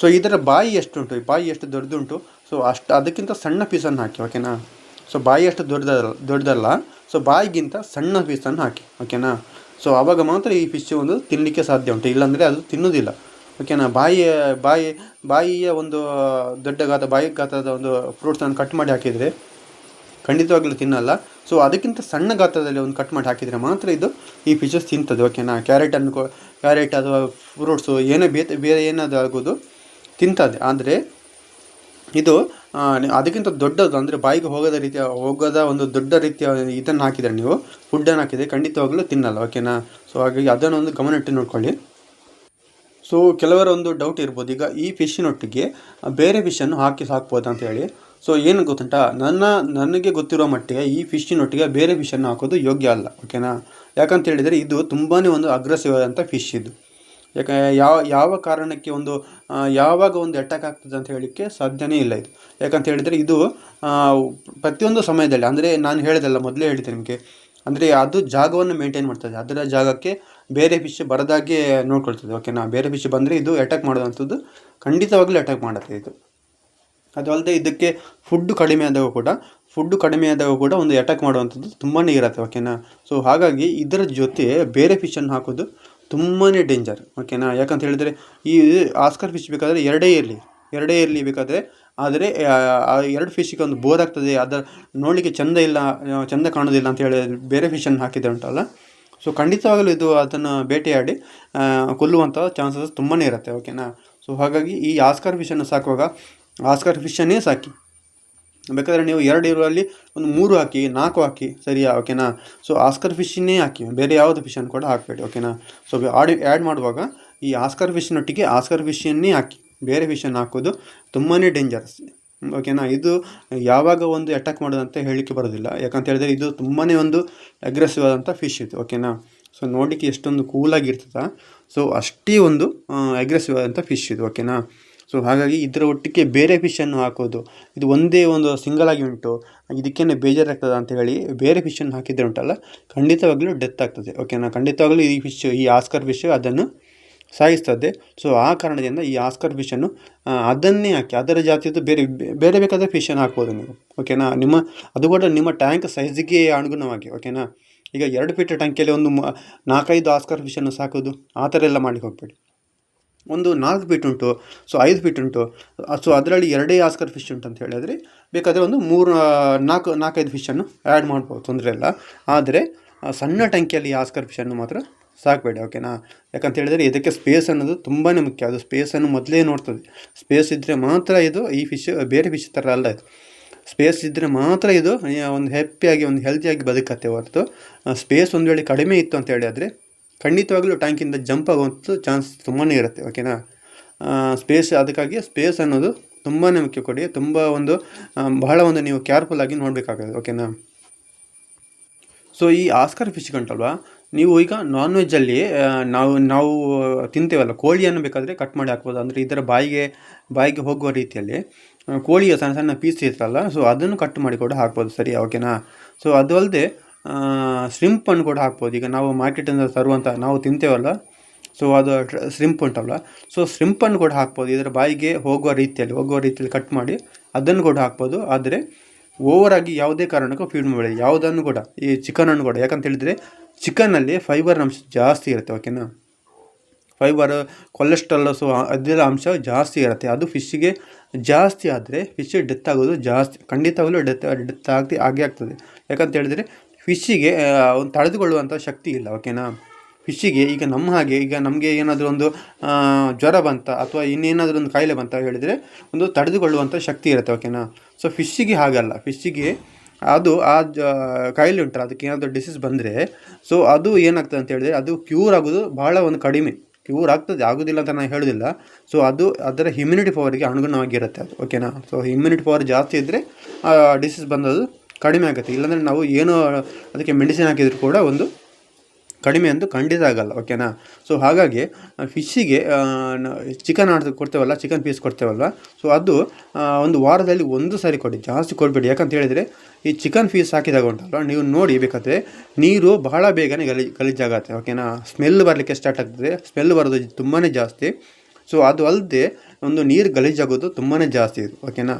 ಸೊ ಇದರ ಬಾಯಿ ಎಷ್ಟುಂಟು ಈ ಬಾಯಿ ಎಷ್ಟು ದೊಡ್ಡದುಂಟು ಸೊ ಅಷ್ಟು, ಅದಕ್ಕಿಂತ ಸಣ್ಣ ಪೀಸನ್ನು ಹಾಕಿ ಓಕೆನಾ ಸೊ ಬಾಯಿ ಅಷ್ಟು ದೊಡ್ಡದಲ್ಲ ದೊಡ್ಡದಲ್ಲ. ಸೊ ಬಾಯಿಗಿಂತ ಸಣ್ಣ ಪೀಸನ್ನು ಹಾಕಿ ಓಕೆನಾ ಸೊ ಆವಾಗ ಮಾತ್ರ ಈ ಫಿಶ್ ಒಂದು ತಿನ್ನಲಿಕ್ಕೆ ಸಾಧ್ಯ ಉಂಟು. ಇಲ್ಲಾಂದರೆ ಅದು ತಿನ್ನೋದಿಲ್ಲ. ಓಕೆನಾ ಬಾಯಿಯ, ಬಾಯಿ, ಬಾಯಿಯ ಒಂದು ದೊಡ್ಡ ಗಾತ್ರ ಬಾಯಿ ಗಾತ್ರದ ಒಂದು ಫ್ರೂಟ್ಸನ್ನು ಕಟ್ ಮಾಡಿ ಹಾಕಿದರೆ ಖಂಡಿತವಾಗ್ಲೂ ತಿನ್ನಲ್ಲ. ಸೊ ಅದಕ್ಕಿಂತ ಸಣ್ಣ ಗಾತ್ರದಲ್ಲಿ ಒಂದು ಕಟ್ ಮಾಡಿ ಹಾಕಿದರೆ ಮಾತ್ರ ಇದು ಈ ಫಿಶಸ್ ತಿಂತದೆ. ಓಕೆನಾ ಕ್ಯಾರೆಟನ್ನು ಕ್ಯಾರೆಟ್ ಅಥವಾ ಫ್ರೂಟ್ಸು ಏನೇ ಬೇರೆ ಬೇರೆ ಏನಾದರೂ ಆಗೋದು ತಿಂತದೆ. ಆದರೆ ಇದು ಅದಕ್ಕಿಂತ ದೊಡ್ಡದು ಅಂದರೆ ಬಾಯಿಗೆ ಹೋಗದ ರೀತಿಯ, ಹೋಗದ ಒಂದು ದೊಡ್ಡ ರೀತಿಯ ಇದನ್ನು ಹಾಕಿದರೆ ನೀವು ಫುಡ್ಡನ್ನು ಹಾಕಿದರೆ ಖಂಡಿತವಾಗಲೂ ತಿನ್ನಲ್ಲ ಓಕೆನಾ ಸೊ ಹಾಗಾಗಿ ಅದನ್ನು ಒಂದು ಗಮನ ಇಟ್ಟು ನೋಡ್ಕೊಳ್ಳಿ. ಸೊ ಕೆಲವರ ಒಂದು ಡೌಟ್ ಇರ್ಬೋದು. ಈಗ ಈ ಫಿಶ್ಶಿನೊಟ್ಟಿಗೆ ಬೇರೆ ಫಿಶನ್ನು ಹಾಕಿ ಸಾಕ್ಬೋದು ಅಂತ ಹೇಳಿ. ಸೊ ಏನು ಗೊತ್ತುಂಟ? ನನ್ನ, ನನಗೆ ಗೊತ್ತಿರೋ ಮಟ್ಟಿಗೆ ಈ ಫಿಶ್ಶಿನೊಟ್ಟಿಗೆ ಬೇರೆ ಫಿಶನ್ನು ಹಾಕೋದು ಯೋಗ್ಯ ಅಲ್ಲ ಓಕೆನಾ ಯಾಕಂತ ಹೇಳಿದರೆ ಇದು ತುಂಬಾ ಒಂದು ಅಗ್ರೆಸಿವ್ ಆದಂಥ ಫಿಶ್ ಇದು. ಯಾಕೆ ಯಾವ ಯಾವ ಕಾರಣಕ್ಕೆ ಒಂದು ಯಾವಾಗ ಒಂದು ಅಟ್ಯಾಕ್ ಆಗ್ತದೆ ಅಂತ ಹೇಳಲಿಕ್ಕೆ ಸಾಧ್ಯನೇ ಇಲ್ಲ ಇದು. ಯಾಕಂತ ಹೇಳಿದರೆ ಇದು ಪ್ರತಿಯೊಂದು ಸಮಯದಲ್ಲಿ, ಅಂದರೆ ನಾನು ಹೇಳಿದೆಲ್ಲ, ಮೊದಲೇ ಹೇಳಿದೆ ನಿಮಗೆ, ಅಂದರೆ ಅದು ಜಾಗವನ್ನು ಮೇಂಟೈನ್ ಮಾಡ್ತದೆ. ಅದರ ಜಾಗಕ್ಕೆ ಬೇರೆ ಫಿಶ್ ಬರದಾಗೆ ನೋಡ್ಕೊಳ್ತದೆ. ಓಕೆನಾ ಬೇರೆ ಫಿಶ್ ಬಂದರೆ ಇದು ಅಟ್ಯಾಕ್ ಮಾಡೋವಂಥದ್ದು, ಖಂಡಿತವಾಗ್ಲೂ ಅಟ್ಯಾಕ್ ಮಾಡುತ್ತೆ ಇದು. ಅದು ಅಲ್ಲದೆ ಇದಕ್ಕೆ ಫುಡ್ ಕಡಿಮೆ ಆದಾಗ ಕೂಡ ಫುಡ್ ಕಡಿಮೆ ಆದಾಗ ಕೂಡ ಒಂದು ಅಟ್ಯಾಕ್ ಮಾಡುವಂಥದ್ದು ತುಂಬಾ ಇರುತ್ತೆ. ಓಕೆನಾ ಸೊ ಹಾಗಾಗಿ ಇದರ ಜೊತೆ ಬೇರೆ ಫಿಶನ್ನು ಹಾಕೋದು ತುಂಬಾ ಡೇಂಜರ್ ಓಕೆನಾ ಯಾಕಂತ ಹೇಳಿದರೆ ಈ ಆಸ್ಕರ್ ಫಿಶ್ ಬೇಕಾದರೆ ಎರಡೇ ಇರಲಿ ಎರಡೇ ಇರಲಿ ಬೇಕಾದರೆ ಆದರೆ ಆ, ಎರಡು ಫಿಶ್ಗೆ ಒಂದು ಬೋರ್ ಆಗ್ತದೆ ಅದರ ನೋಡಲಿಕ್ಕೆ ಚೆಂದ ಇಲ್ಲ ಚಂದ ಕಾಣೋದಿಲ್ಲ ಅಂತ ಹೇಳಿ ಬೇರೆ ಫಿಶನ್ನು ಹಾಕಿದ್ದೆ ಉಂಟಲ್ಲ? ಸೊ ಖಂಡಿತವಾಗಲೂ ಇದು ಅದನ್ನು ಬೇಟೆಯಾಡಿ ಕೊಲ್ಲುವಂಥ ಚಾನ್ಸಸ್ ತುಂಬಾ ಇರುತ್ತೆ ಓಕೆನಾ ಸೊ ಹಾಗಾಗಿ ಈ ಆಸ್ಕರ್ ಫಿಶನ್ನು ಸಾಕುವಾಗ ಆಸ್ಕರ್ ಫಿಶನ್ನೇ ಸಾಕಿ. ಬೇಕಾದರೆ ನೀವು ಎರಡು ಇರುವಲ್ಲಿ ಒಂದು ಮೂರು ಹಾಕಿ, ನಾಲ್ಕು ಹಾಕಿ ಸರಿಯಾ ಓಕೆನಾ? ಸೊ ಆಸ್ಕರ್ ಫಿಶ್ನೇ ಹಾಕಿ, ಬೇರೆ ಯಾವುದು ಫಿಶನ್ನು ಕೂಡ ಹಾಕಬೇಡಿ, ಓಕೆನಾ? ಸೊ ಆಡಿ ಆ್ಯಡ್ ಮಾಡುವಾಗ ಈ ಆಸ್ಕರ್ ಫಿಶ್ನೊಟ್ಟಿಗೆ ಆಸ್ಕರ್ ಫಿಶನ್ನೇ ಹಾಕಿ, ಬೇರೆ ಫಿಶನ್ನು ಹಾಕೋದು ತುಂಬಾ ಡೇಂಜರಸ್ ಓಕೆನಾ? ಇದು ಯಾವಾಗ ಒಂದು ಅಟ್ಯಾಕ್ ಮಾಡೋದಂತ ಹೇಳಲಿಕ್ಕೆ ಬರೋದಿಲ್ಲ, ಯಾಕಂತ ಹೇಳಿದರೆ ಇದು ತುಂಬಾ ಒಂದು ಅಗ್ರೆಸಿವ್ ಆದಂಥ ಫಿಶ್ ಇದು, ಓಕೆನಾ? ಸೊ ನೋಡಲಿಕ್ಕೆ ಎಷ್ಟೊಂದು ಕೂಲಾಗಿರ್ತದ ಸೊ ಅಷ್ಟೇ ಒಂದು ಅಗ್ರೆಸಿವ್ ಆದಂಥ ಫಿಶ್ ಇದು, ಓಕೆನಾ? ಸೊ ಹಾಗಾಗಿ ಇದರ ಒಟ್ಟಿಗೆ ಬೇರೆ ಫಿಶನ್ನು ಹಾಕೋದು. ಇದು ಒಂದೇ ಒಂದು ಸಿಂಗಲ್ ಆಗಿ ಉಂಟು. ಇದಕ್ಕೇನೆ ಬೇಜಾರಾಗ್ತದೆ ಅಂತ ಹೇಳಿ ಬೇರೆ ಫಿಶನ್ನು ಹಾಕಿದರೆ ಉಂಟಲ್ಲ? ಖಂಡಿತವಾಗ್ಲೂ ಡೆತ್ ಆಗ್ತದೆ. ಓಕೆನಾ ಖಂಡಿತವಾಗ್ಲೂ ಈ ಫಿಶ್ ಈ ಆಸ್ಕರ್ ಫಿಶ್ ಅದನ್ನು ಸಾಯಿಸ್ತದೆ ಸೊ ಆ ಕಾರಣದಿಂದ ಈ ಆಸ್ಕರ್ ಫಿಶನ್ನು ಅದನ್ನೇ ಹಾಕಿ, ಅದರ ಜಾತಿಯದ್ದು ಬೇರೆ ಬೇರೆ ಬೇಕಾದ ಫಿಶನ್ನು ಹಾಕ್ಬೋದು ನೀವು. ಓಕೆನಾ ನಿಮ್ಮ, ಅದು ಕೂಡ ನಿಮ್ಮ ಟ್ಯಾಂಕ್ ಸೈಜಿಗೆ ಅನುಗುಣವಾಗಿ. ಓಕೆನಾ ಈಗ ಎರಡು ಫೀಟ್ ಟ್ಯಾಂಕಲ್ಲಿ ಒಂದು ನಾಲ್ಕೈದು ಆಸ್ಕರ್ ಫಿಶನ್ನು ಸಾಕೋದು, ಆ ಥರ ಎಲ್ಲ ಮಾಡಲಿಕ್ಕೆ ಹೋಗಬೇಡಿ. ಒಂದು ನಾಲ್ಕು ಫೀಟ್ ಉಂಟು ಸೊ ಐದು ಫೀಟ್ ಉಂಟು. ಸೊ ಅದರಲ್ಲಿ ಎರಡೇ ಆಸ್ಕರ್ ಫಿಶ್ ಉಂಟು ಅಂತ ಹೇಳಿದರೆ, ಬೇಕಾದರೆ ಒಂದು ಮೂರು ನಾಲ್ಕು, ನಾಲ್ಕೈದು ಫಿಶನ್ನು ಆ್ಯಡ್ ಮಾಡ್ಬೋದು, ತೊಂದರೆ ಇಲ್ಲ. ಆದರೆ ಸಣ್ಣ ಟ್ಯಾಂಕಿಯಲ್ಲಿ ಆಸ್ಕರ್ ಫಿಶನ್ನು ಮಾತ್ರ ಸಾಕಬೇಡಿ ಓಕೆನಾ ಯಾಕಂತ ಹೇಳಿದರೆ ಇದಕ್ಕೆ ಸ್ಪೇಸ್ ಅನ್ನೋದು ತುಂಬಾ ಮುಖ್ಯ. ಅದು ಸ್ಪೇಸನ್ನು ಮೊದಲೇ ನೋಡ್ತದೆ. ಸ್ಪೇಸ್ ಇದ್ದರೆ ಮಾತ್ರ ಇದು ಈ ಫಿಶ್ ಬೇರೆ ಫಿಶ್ ಥರ ಅಲ್ಲ ಇದು. ಸ್ಪೇಸ್ ಇದ್ದರೆ ಮಾತ್ರ ಇದು ಒಂದು ಹ್ಯಾಪಿಯಾಗಿ ಒಂದು ಹೆಲ್ತಿಯಾಗಿ ಬದುಕತ್ತೆ ಹೊರತು. ಸ್ಪೇಸ್ ಒಂದು ವೇಳೆ ಕಡಿಮೆ ಇತ್ತು ಅಂತ ಹೇಳಿ ಆದರೆ ಖಂಡಿತವಾಗ್ಲೂ ಟ್ಯಾಂಕಿಂದ ಜಂಪ್ ಆಗುವಂಥ ಚಾನ್ಸ್ ತುಂಬಾ ಇರುತ್ತೆ ಓಕೆನಾ ಸ್ಪೇಸ್ ಅದಕ್ಕಾಗಿ ಸ್ಪೇಸ್ ಅನ್ನೋದು ತುಂಬಾ ಮುಖ್ಯ ಕೊಡಿ. ತುಂಬ ಒಂದು ಬಹಳ ಒಂದು ನೀವು ಕೇರ್ಫುಲ್ ಆಗಿ ನೋಡಬೇಕಾಗುತ್ತೆ ಓಕೆನಾ ಸೊ ಈ ಆಸ್ಕರ್ ಫಿಶ್ ಗಂಟಲ್ವಾ ನೀವು ಈಗ ನಾನ್ ವೆಜ್ಜಲ್ಲಿ ನಾವು ನಾವು ತಿಂತೇವಲ್ಲ, ಕೋಳಿಯನ್ನು ಬೇಕಾದರೆ ಕಟ್ ಮಾಡಿ ಹಾಕ್ಬೋದು. ಅಂದರೆ ಇದರ ಬಾಯಿಗೆ ಬಾಯಿಗೆ ಹೋಗುವ ರೀತಿಯಲ್ಲಿ ಕೋಳಿಯ ಸಣ್ಣ ಸಣ್ಣ ಪೀಸ್ ಇರ್ತಲ್ಲ ಸೊ ಅದನ್ನು ಕಟ್ ಮಾಡಿ ಕೂಡ ಹಾಕ್ಬೋದು ಸರಿ ಓಕೆನಾ ಸೊ ಅದು ಅಲ್ಲದೆ ಸ್ರಿಂಪನ್ನು ಕೂಡ ಹಾಕ್ಬೋದು. ಈಗ ನಾವು ಮಾರ್ಕೆಟಿಂದ ತರುವಂಥ ನಾವು ತಿಂತೇವಲ್ಲ ಸೊ ಅದು ಶ್ರಿಂಪ್ ಉಂಟಲ್ಲ ಸೊ ಶ್ರಿಂಪನ್ನು ಕೂಡ ಹಾಕ್ಬೋದು. ಇದರ ಬಾಯಿಗೆ ಹೋಗುವ ರೀತಿಯಲ್ಲಿ ಹೋಗುವ ರೀತಿಯಲ್ಲಿ ಕಟ್ ಮಾಡಿ ಅದನ್ನು ಕೂಡ ಹಾಕ್ಬೋದು. ಆದರೆ ಓವರ್ ಆಗಿ ಯಾವುದೇ ಕಾರಣಕ್ಕೂ ಫೀಡ್ ಮಾಡಬೇಡಿ. ಯಾವುದನ್ನು ಕೂಡ, ಈ ಚಿಕನನ್ನು ಕೂಡ. ಯಾಕಂತ ಹೇಳಿದರೆ ಚಿಕನ್ನಲ್ಲಿ ಫೈಬರ್ ಅಂಶ ಜಾಸ್ತಿ ಇರುತ್ತೆ ಓಕೆನಾ ಫೈಬರ್ ಕೊಲೆಸ್ಟ್ರಾಲ್ ಸೊ ಅದೆಲ್ಲ ಅಂಶ ಜಾಸ್ತಿ ಇರುತ್ತೆ. ಅದು ಫಿಶ್ಶಿಗೆ ಜಾಸ್ತಿ ಆದರೆ ಫಿಶ್ ಡೆತ್ ಆಗೋದು ಜಾಸ್ತಿ, ಖಂಡಿತವಾಗಲೂ ಡೆತ್ ಡೆತ್ ಆಗಿ, ಆಗೇ ಆಗ್ತದೆ. ಯಾಕಂತ ಹೇಳಿದರೆ ಫಿಶ್ಶಿಗೆ ಒಂದು ತಡೆದುಕೊಳ್ಳುವಂಥ ಶಕ್ತಿ ಇಲ್ಲ ಓಕೆನಾ ಫಿಶ್ಶಿಗೆ ಈಗ ನಮ್ಮ ಹಾಗೆ, ಈಗ ನಮಗೆ ಏನಾದರೂ ಒಂದು ಜ್ವರ ಬಂತ ಅಥವಾ ಇನ್ನೇನಾದರೂ ಒಂದು ಕಾಯಿಲೆ ಬಂತ ಹೇಳಿದರೆ ಒಂದು ತಡೆದುಕೊಳ್ಳುವಂಥ ಶಕ್ತಿ ಇರುತ್ತೆ ಓಕೆನಾ ಸೊ ಫಿಶ್ಶಿಗೆ ಹಾಗಲ್ಲ. ಫಿಶ್ಶಿಗೆ ಅದು ಆ ಜ ಕಾಯಿಲೆ ಉಂಟು ಅದಕ್ಕೆ ಏನಾದರೂ ಡಿಸೀಸ್ ಬಂದರೆ ಸೊ ಅದು ಏನಾಗ್ತದೆ ಅಂತ ಹೇಳಿದ್ರೆ ಅದು ಕ್ಯೂರ್ ಆಗೋದು ಭಾಳ ಒಂದು ಕಡಿಮೆ. ಕ್ಯೂರ್ ಆಗ್ತದೆ, ಆಗೋದಿಲ್ಲ ಅಂತ ನಾನು ಹೇಳೋದಿಲ್ಲ. ಸೊ ಅದು ಅದರ ಇಮ್ಯುನಿಟಿ ಪವರಿಗೆ ಅನುಗುಣವಾಗಿರುತ್ತೆ ಅದು ಓಕೆನಾ ಸೊ ಇಮ್ಯುನಿಟಿ ಪವರ್ ಜಾಸ್ತಿ ಇದ್ದರೆ ಡಿಸೀಸ್ ಬಂದದ್ದು ಕಡಿಮೆ ಆಗುತ್ತೆ. ಇಲ್ಲಾಂದರೆ ನಾವು ಏನು ಅದಕ್ಕೆ ಮೆಡಿಸಿನ್ ಹಾಕಿದರೂ ಕೂಡ ಒಂದು ಕಡಿಮೆ ಅಂತೂ ಖಂಡಿತ ಆಗಲ್ಲ ಓಕೆನಾ ಸೊ ಹಾಗಾಗಿ ಫಿಶ್ಶಿಗೆ ಚಿಕನ್ ಆಡ್ ಕೊಡ್ತೇವಲ್ಲ ಚಿಕನ್ ಪೀಸ್ ಕೊಡ್ತೇವಲ್ವ? ಸೊ ಅದು ಒಂದು ವಾರದಲ್ಲಿ ಒಂದು ಸಾರಿ ಕೊಡಿ, ಜಾಸ್ತಿ ಕೊಡಬೇಡಿ. ಯಾಕಂತ ಹೇಳಿದರೆ, ಈ ಚಿಕನ್ ಪೀಸ್ ಹಾಕಿದಾಗ ಉಂಟಲ್ಲ ನೀವು ನೋಡಿ ಬೇಕಾದರೆ, ನೀರು ಬಹಳ ಬೇಗನೆ ಗಲಿ, ಗಲೀಜಾಗತ್ತೆ ಓಕೆನಾ ಸ್ಮೆಲ್ ಬರಲಿಕ್ಕೆ ಸ್ಟಾರ್ಟ್ ಆಗ್ತದೆ. ಸ್ಮೆಲ್ ಬರೋದು ತುಂಬಾ ಜಾಸ್ತಿ. ಸೊ ಅದು ಅಲ್ಲದೆ ಒಂದು ನೀರು ಗಲೀಜಾಗೋದು ತುಂಬಾ ಜಾಸ್ತಿ ಇದು ಓಕೆನಾ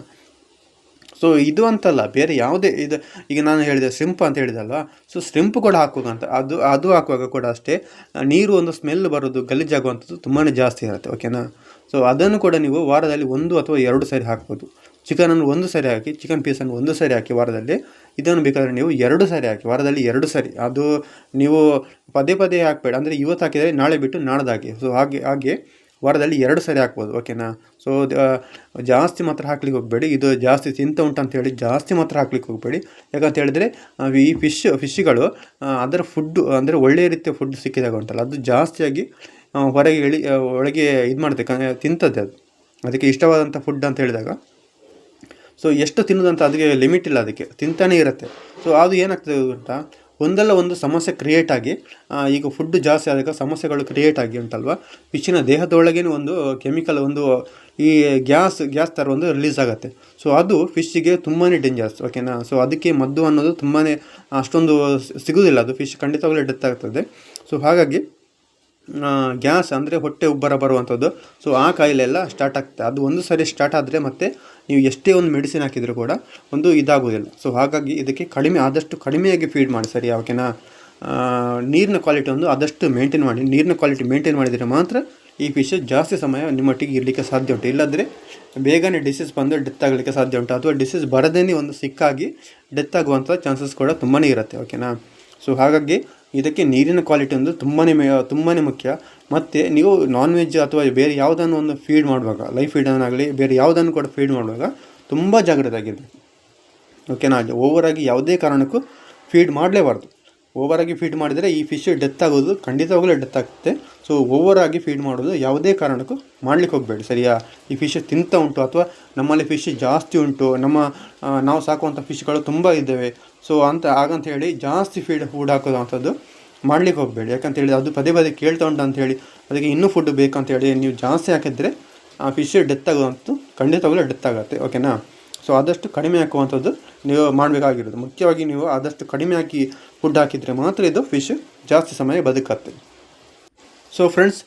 ಸೊ ಇದು ಅಂತಲ್ಲ, ಬೇರೆ ಯಾವುದೇ ಇದು, ಈಗ ನಾನು ಹೇಳಿದೆ ಸ್ರಿಂಪ್ ಅಂತ ಹೇಳಿದಲ್ವಾ? ಸೊ ಸ್ರಿಂಪ್ ಕೂಡ ಹಾಕುವಾಗಂತ ಅದು ಅದು ಹಾಕುವಾಗ ಕೂಡ ಅಷ್ಟೇ ನೀರು ಒಂದು ಸ್ಮೆಲ್ ಬರೋದು ಗಲೀಜಾಗುವಂಥದ್ದು ತುಂಬಾ ಜಾಸ್ತಿ ಇರುತ್ತೆ ಓಕೆನಾ ಸೊ ಅದನ್ನು ಕೂಡ ನೀವು ವಾರದಲ್ಲಿ ಒಂದು ಅಥವಾ ಎರಡು ಸಾರಿ ಹಾಕ್ಬೋದು. ಚಿಕನನ್ನು ಒಂದು ಸಾರಿ ಹಾಕಿ, ಚಿಕನ್ ಪೀಸನ್ನು ಒಂದು ಸಾರಿ ಹಾಕಿ ವಾರದಲ್ಲಿ, ಇದನ್ನು ಬೇಕಾದರೆ ನೀವು ಎರಡು ಸಾರಿ ಹಾಕಿ, ವಾರದಲ್ಲಿ ಎರಡು ಸಾರಿ, ಅದು ನೀವು ಪದೇ ಪದೇ ಹಾಕಬೇಡ, ಅಂದರೆ ಇವತ್ತು ಹಾಕಿದರೆ ನಾಳೆ ಬಿಟ್ಟು ನಾಡ್ದು ಸೊ ಹಾಗೆ ಹಾಗೆ ವಾರದಲ್ಲಿ ಎರಡು ಸರಿ ಹಾಕ್ಬೋದು ಓಕೆನಾ ಸೊ ಜಾಸ್ತಿ ಮಾತ್ರ ಹಾಕ್ಲಿಕ್ಕೆ ಹೋಗಬೇಡಿ, ಇದು ಜಾಸ್ತಿ ತಿಂತ ಅಂತ ಹೇಳಿ ಜಾಸ್ತಿ ಮಾತ್ರ ಹಾಕ್ಲಿಕ್ಕೆ ಹೋಗಬೇಡಿ. ಯಾಕಂತ ಹೇಳಿದ್ರೆ ಈ ಫಿಶ್ ಫಿಶ್ಗಳು ಅದರ ಫುಡ್ಡು ಅಂದರೆ ಒಳ್ಳೆಯ ರೀತಿಯ ಫುಡ್ ಸಿಕ್ಕಿದಾಗ ಉಂಟಲ್ಲ, ಅದು ಜಾಸ್ತಿಯಾಗಿ ಹೊರಗೆ ಇಳಿ ಒಳಗೆ ಇದು ಮಾಡುತ್ತೆ ತಿಂತದ್ದೆ ತಿಂತದೆ ಅದು. ಅದಕ್ಕೆ ಇಷ್ಟವಾದಂಥ ಫುಡ್ ಅಂತ ಹೇಳಿದಾಗ. ಸೊ ಎಷ್ಟು ತಿನ್ನೋದಂತ ಅದಕ್ಕೆ ಲಿಮಿಟ್ ಇಲ್ಲ ಅದಕ್ಕೆ, ತಿಂತಾನೇ ಇರುತ್ತೆ. ಸೊ ಅದು ಏನಾಗ್ತದೆ ಗೊತ್ತಾ ಒಂದಲ್ಲ ಒಂದು ಸಮಸ್ಯೆ ಕ್ರಿಯೇಟ್ ಆಗಿ ಈಗ ಫುಡ್ ಜಾಸ್ತಿ ಆದಾಗ ಸಮಸ್ಯೆಗಳು ಕ್ರಿಯೇಟ್ ಆಗಿ ಉಂಟಲ್ವ? ಹೆಚ್ಚಿನ ದೇಹದೊಳಗೇನೆ ಒಂದು ಕೆಮಿಕಲ್ ಒಂದು, ಈ ಗ್ಯಾಸ್ ಗ್ಯಾಸ್ ಥರ ಒಂದು ರಿಲೀಸ್ ಆಗುತ್ತೆ. ಸೊ ಅದು ಫಿಶ್ಶಿಗೆ ತುಂಬಾ ಡೇಂಜರ್ಸ್ ಓಕೆನಾ ಸೊ ಅದಕ್ಕೆ ಮದ್ದು ಅನ್ನೋದು ತುಂಬಾ ಅಷ್ಟೊಂದು ಸಿಗೋದಿಲ್ಲ. ಅದು ಫಿಶ್ ಖಂಡಿತವಾಗ್ಲೂ ಡೆತ್ ಆಗ್ತದೆ. ಸೊ ಹಾಗಾಗಿ ಗ್ಯಾಸ್ ಅಂದರೆ ಹೊಟ್ಟೆ ಉಬ್ಬರ ಬರುವಂಥದ್ದು. ಸೊ ಆ ಕಾಯಿಲೆ ಎಲ್ಲ ಸ್ಟಾರ್ಟ್ ಆಗ್ತದೆ. ಅದು ಒಂದು ಸರಿ ಸ್ಟಾರ್ಟ್ ಆದರೆ ಮತ್ತೆ ನೀವು ಎಷ್ಟೇ ಒಂದು ಮೆಡಿಸಿನ್ ಹಾಕಿದರೂ ಕೂಡ ಒಂದು ಇದಾಗೋದಿಲ್ಲ ಸೊ ಹಾಗಾಗಿ ಇದಕ್ಕೆ ಕಡಿಮೆ ಆದಷ್ಟು ಕಡಿಮೆಯಾಗಿ ಫೀಡ್ ಮಾಡಿ ಸರಿ ಓಕೆನಾ ನೀರಿನ ಕ್ವಾಲಿಟಿ ಒಂದು ಆದಷ್ಟು ಮೇಂಟೈನ್ ಮಾಡಿ. ನೀರಿನ ಕ್ವಾಲಿಟಿ ಮೇಂಟೈನ್ ಮಾಡಿದರೆ ಮಾತ್ರ ಈ ಫಿಶ್ ಜಾಸ್ತಿ ಸಮಯ ನಿಮ್ಮೊಟ್ಟಿಗೆ ಇರಲಿಕ್ಕೆ ಸಾಧ್ಯ ಉಂಟು. ಇಲ್ಲಾಂದರೆ ಬೇಗನೆ ಡಿಸೀಸ್ ಬಂದು ಡೆತ್ ಆಗಲಿಕ್ಕೆ ಸಾಧ್ಯ ಉಂಟು. ಅಥವಾ ಡಿಸೀಸ್ ಬರದೇ ಒಂದು ಸಿಕ್ಕಾಗಿ ಡೆತ್ ಆಗುವಂಥ ಚಾನ್ಸಸ್ ಕೂಡ ತುಂಬಾ ಇರುತ್ತೆ ಓಕೆನಾ ಸೊ ಹಾಗಾಗಿ ಇದಕ್ಕೆ ನೀರಿನ ಕ್ವಾಲಿಟಿ ಒಂದು ತುಂಬಾ ತುಂಬಾ ಮುಖ್ಯ. ಮತ್ತು ನೀವು ನಾನ್ ವೆಜ್ ಅಥವಾ ಬೇರೆ ಯಾವುದನ್ನು ಒಂದು ಫೀಡ್ ಮಾಡುವಾಗ ಲೈಫ್ ಫೀಡನ್ನಾಗಲಿ ಬೇರೆ ಯಾವುದನ್ನು ಕೂಡ ಫೀಡ್ ಮಾಡುವಾಗ ತುಂಬ ಜಾಗ್ರತೆ ಆಗಿರಬೇಕು ಓಕೆನಾ ಓವರಾಗಿ ಯಾವುದೇ ಕಾರಣಕ್ಕೂ ಫೀಡ್ ಮಾಡಲೇಬಾರ್ದು. ಓವರಾಗಿ ಫೀಡ್ ಮಾಡಿದರೆ ಈ ಫಿಶ್ ಡೆತ್ ಆಗೋದು ಖಂಡಿತವಾಗಲೂ ಡೆತ್ ಆಗುತ್ತೆ. ಸೊ ಓವರಾಗಿ ಫೀಡ್ ಮಾಡೋದು ಯಾವುದೇ ಕಾರಣಕ್ಕೂ ಮಾಡ್ಲಿಕ್ಕೆ ಹೋಗಬೇಡಿ, ಸರಿಯಾ? ಈ ಫಿಶ್ ತಿಂತ ಉಂಟು ಅಥವಾ ನಮ್ಮಲ್ಲಿ ಫಿಶ್ ಜಾಸ್ತಿ ಉಂಟು, ನಮ್ಮ ನಾವು ಸಾಕುವಂಥ ಫಿಶ್ಗಳು ತುಂಬ ಇದ್ದಾವೆ. ಸೊ ಅಂತ, ಹಾಗಂತ ಹೇಳಿ ಜಾಸ್ತಿ ಫೀಡ್ ಅಂಥದ್ದು ಮಾಡ್ಲಿಕ್ಕೆ ಹೋಗಬೇಡಿ. ಯಾಕಂತ ಹೇಳಿ ಅದು ಪದೇ ಪದೇ ಕೇಳ್ತಾ ಉಂಟು ಹೇಳಿ. ಅದಕ್ಕೆ ಇನ್ನೂ ಫುಡ್ ಬೇಕಂತ ಹೇಳಿ ನೀವು ಜಾಸ್ತಿ ಹಾಕಿದರೆ ಆ ಫಿಶ್ ಡೆತ್ ಆಗುವಂಥದ್ದು ಖಂಡಿತವಾಗಲೂ ಡೆತ್ ಆಗುತ್ತೆ. ಓಕೆನಾ ಸೊ ಆದಷ್ಟು ಕಡಿಮೆ ಹಾಕುವಂಥದ್ದು ನೀವು ಮಾಡಬೇಕಾಗಿರೋದು. ಮುಖ್ಯವಾಗಿ ನೀವು ಆದಷ್ಟು ಕಡಿಮೆ ಹಾಕಿ ಫುಡ್ ಹಾಕಿದರೆ ಮಾತ್ರ ಇದು ಫಿಶ್ ಜಾಸ್ತಿ ಸಮಯ ಬದುಕತ್ತೆ. ಸೊ ಫ್ರೆಂಡ್ಸ್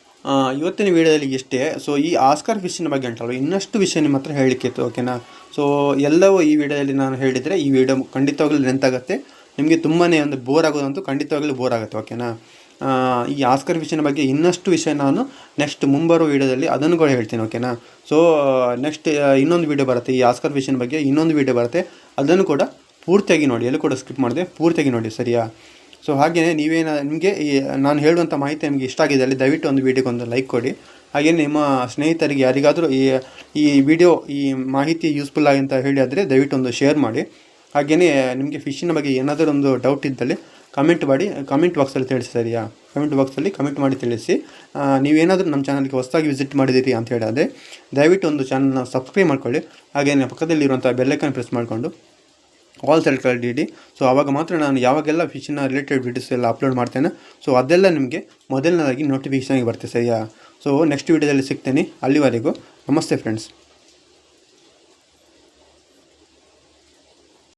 ಇವತ್ತಿನ ವಿಡಿಯೋದಲ್ಲಿ ಇಷ್ಟೇ. ಸೊ ಈ ಆಸ್ಕರ್ ಫಿಶ್ಶಿನ ಬಗ್ಗೆ ಉಂಟಲ್ಲ ಇನ್ನಷ್ಟು ವಿಷಯ ನಿಮ್ಮ ಹತ್ರ ಹೇಳಲಿಕ್ಕಿತ್ತು ಓಕೆನಾ ಸೊ ಎಲ್ಲವೂ ಈ ವಿಡಿಯೋದಲ್ಲಿ ನಾನು ಹೇಳಿದರೆ ಈ ವಿಡಿಯೋ ಖಂಡಿತವಾಗ್ಲೂ ನೆನಪಾಗುತ್ತೆ ನಿಮಗೆ ತುಂಬಾ ಒಂದು ಬೋರ್ ಆಗೋದಂತೂ ಖಂಡಿತವಾಗಲೂ ಬೋರ್ ಆಗುತ್ತೆ ಓಕೆನಾ ಈ ಆಸ್ಕರ್ ವಿಷಯನ ಬಗ್ಗೆ ಇನ್ನಷ್ಟು ವಿಷಯ ನಾನು ನೆಕ್ಸ್ಟ್ ಮುಂಬರುವ ವೀಡಿಯೋದಲ್ಲಿ ಅದನ್ನು ಕೂಡ ಹೇಳ್ತೀನಿ ಓಕೆನಾ ಸೊ ನೆಕ್ಸ್ಟ್ ಇನ್ನೊಂದು ವಿಡಿಯೋ ಬರುತ್ತೆ, ಈ ಆಸ್ಕರ್ ವಿಷಯನ ಬಗ್ಗೆ ಇನ್ನೊಂದು ವಿಡಿಯೋ ಬರುತ್ತೆ, ಅದನ್ನು ಕೂಡ ಪೂರ್ತಿಯಾಗಿ ನೋಡಿ, ಎಲ್ಲೂ ಕೂಡ ಸ್ಕಿಪ್ ಮಾಡಿದೆ ಪೂರ್ತಿಯಾಗಿ ನೋಡಿ, ಸರಿಯಾ? ಸೊ ಹಾಗೆಯೇ ನೀವೇನು, ನಿಮಗೆ ಈ, ನಾನು ಹೇಳುವಂಥ ಮಾಹಿತಿ ನಿಮಗೆ ಇಷ್ಟ ಆಗಿದೆ ಅಲ್ಲಿ ದಯವಿಟ್ಟು ಒಂದು ವೀಡಿಯೋಗೆ ಒಂದು ಲೈಕ್ ಕೊಡಿ. ಹಾಗೆಯೇ ನಿಮ್ಮ ಸ್ನೇಹಿತರಿಗೆ ಯಾರಿಗಾದರೂ ಈ ಈ ವಿಡಿಯೋ ಈ ಮಾಹಿತಿ ಯೂಸ್ಫುಲ್ ಆಗಿ ಅಂತ ಹೇಳಿ ಆದರೆ ದಯವಿಟ್ಟು ಒಂದು ಶೇರ್ ಮಾಡಿ. ಹಾಗೆಯೇ ನಿಮಗೆ ಫಿಶ್ಶಿನ ಬಗ್ಗೆ ಏನಾದರೂ ಒಂದು ಡೌಟ್ ಇದ್ದಲ್ಲಿ ಕಮೆಂಟ್ ಮಾಡಿ ಕಮೆಂಟ್ ಬಾಕ್ಸಲ್ಲಿ ತಿಳಿಸಿ ಸರಿಯಾ? ಕಮೆಂಟ್ ಬಾಕ್ಸಲ್ಲಿ ಕಮೆಂಟ್ ಮಾಡಿ ತಿಳಿಸಿ. ನೀವೇನಾದರೂ ನಮ್ಮ ಚಾನಲ್ಗೆ ಹೊಸದಾಗಿ ವಿಸಿಟ್ ಮಾಡಿದ್ದೀರಿ ಅಂತ ಹೇಳಿದ್ರೆ ದಯವಿಟ್ಟು ಒಂದು ಚಾನಲ್ನ ಸಬ್ಸ್ಕ್ರೈಬ್ ಮಾಡ್ಕೊಳ್ಳಿ. ಹಾಗೆಯೇ ಪಕ್ಕದಲ್ಲಿರುವಂಥ ಬೆಲ್ಲೈಕನ್ ಪ್ರೆಸ್ ಮಾಡಿಕೊಂಡು ಆಲ್ ಸೆಲೆಕ್ಟ್ ಇಡಿ. ಸೊ ಆವಾಗ ಮಾತ್ರ ನಾನು ಯಾವಾಗೆಲ್ಲ ಫಿಶಿನ ರಿಲೇಟೆಡ್ ವೀಡಿಯೋಸ್ ಎಲ್ಲ ಅಪ್ಲೋಡ್ ಮಾಡ್ತೇನೆ ಸೊ ಅದೆಲ್ಲ ನಿಮಗೆ ಮೊದಲನೇದಾಗಿ ನೋಟಿಫಿಕೇಶನ್ ಆಗಿ ಸರಿಯಾ? ಸೊ ನೆಕ್ಸ್ಟ್ ವೀಡಿಯೋದಲ್ಲಿ ಸಿಗ್ತೇನೆ. ಅಲ್ಲಿವರೆಗೂ ನಮಸ್ತೆ ಫ್ರೆಂಡ್ಸ್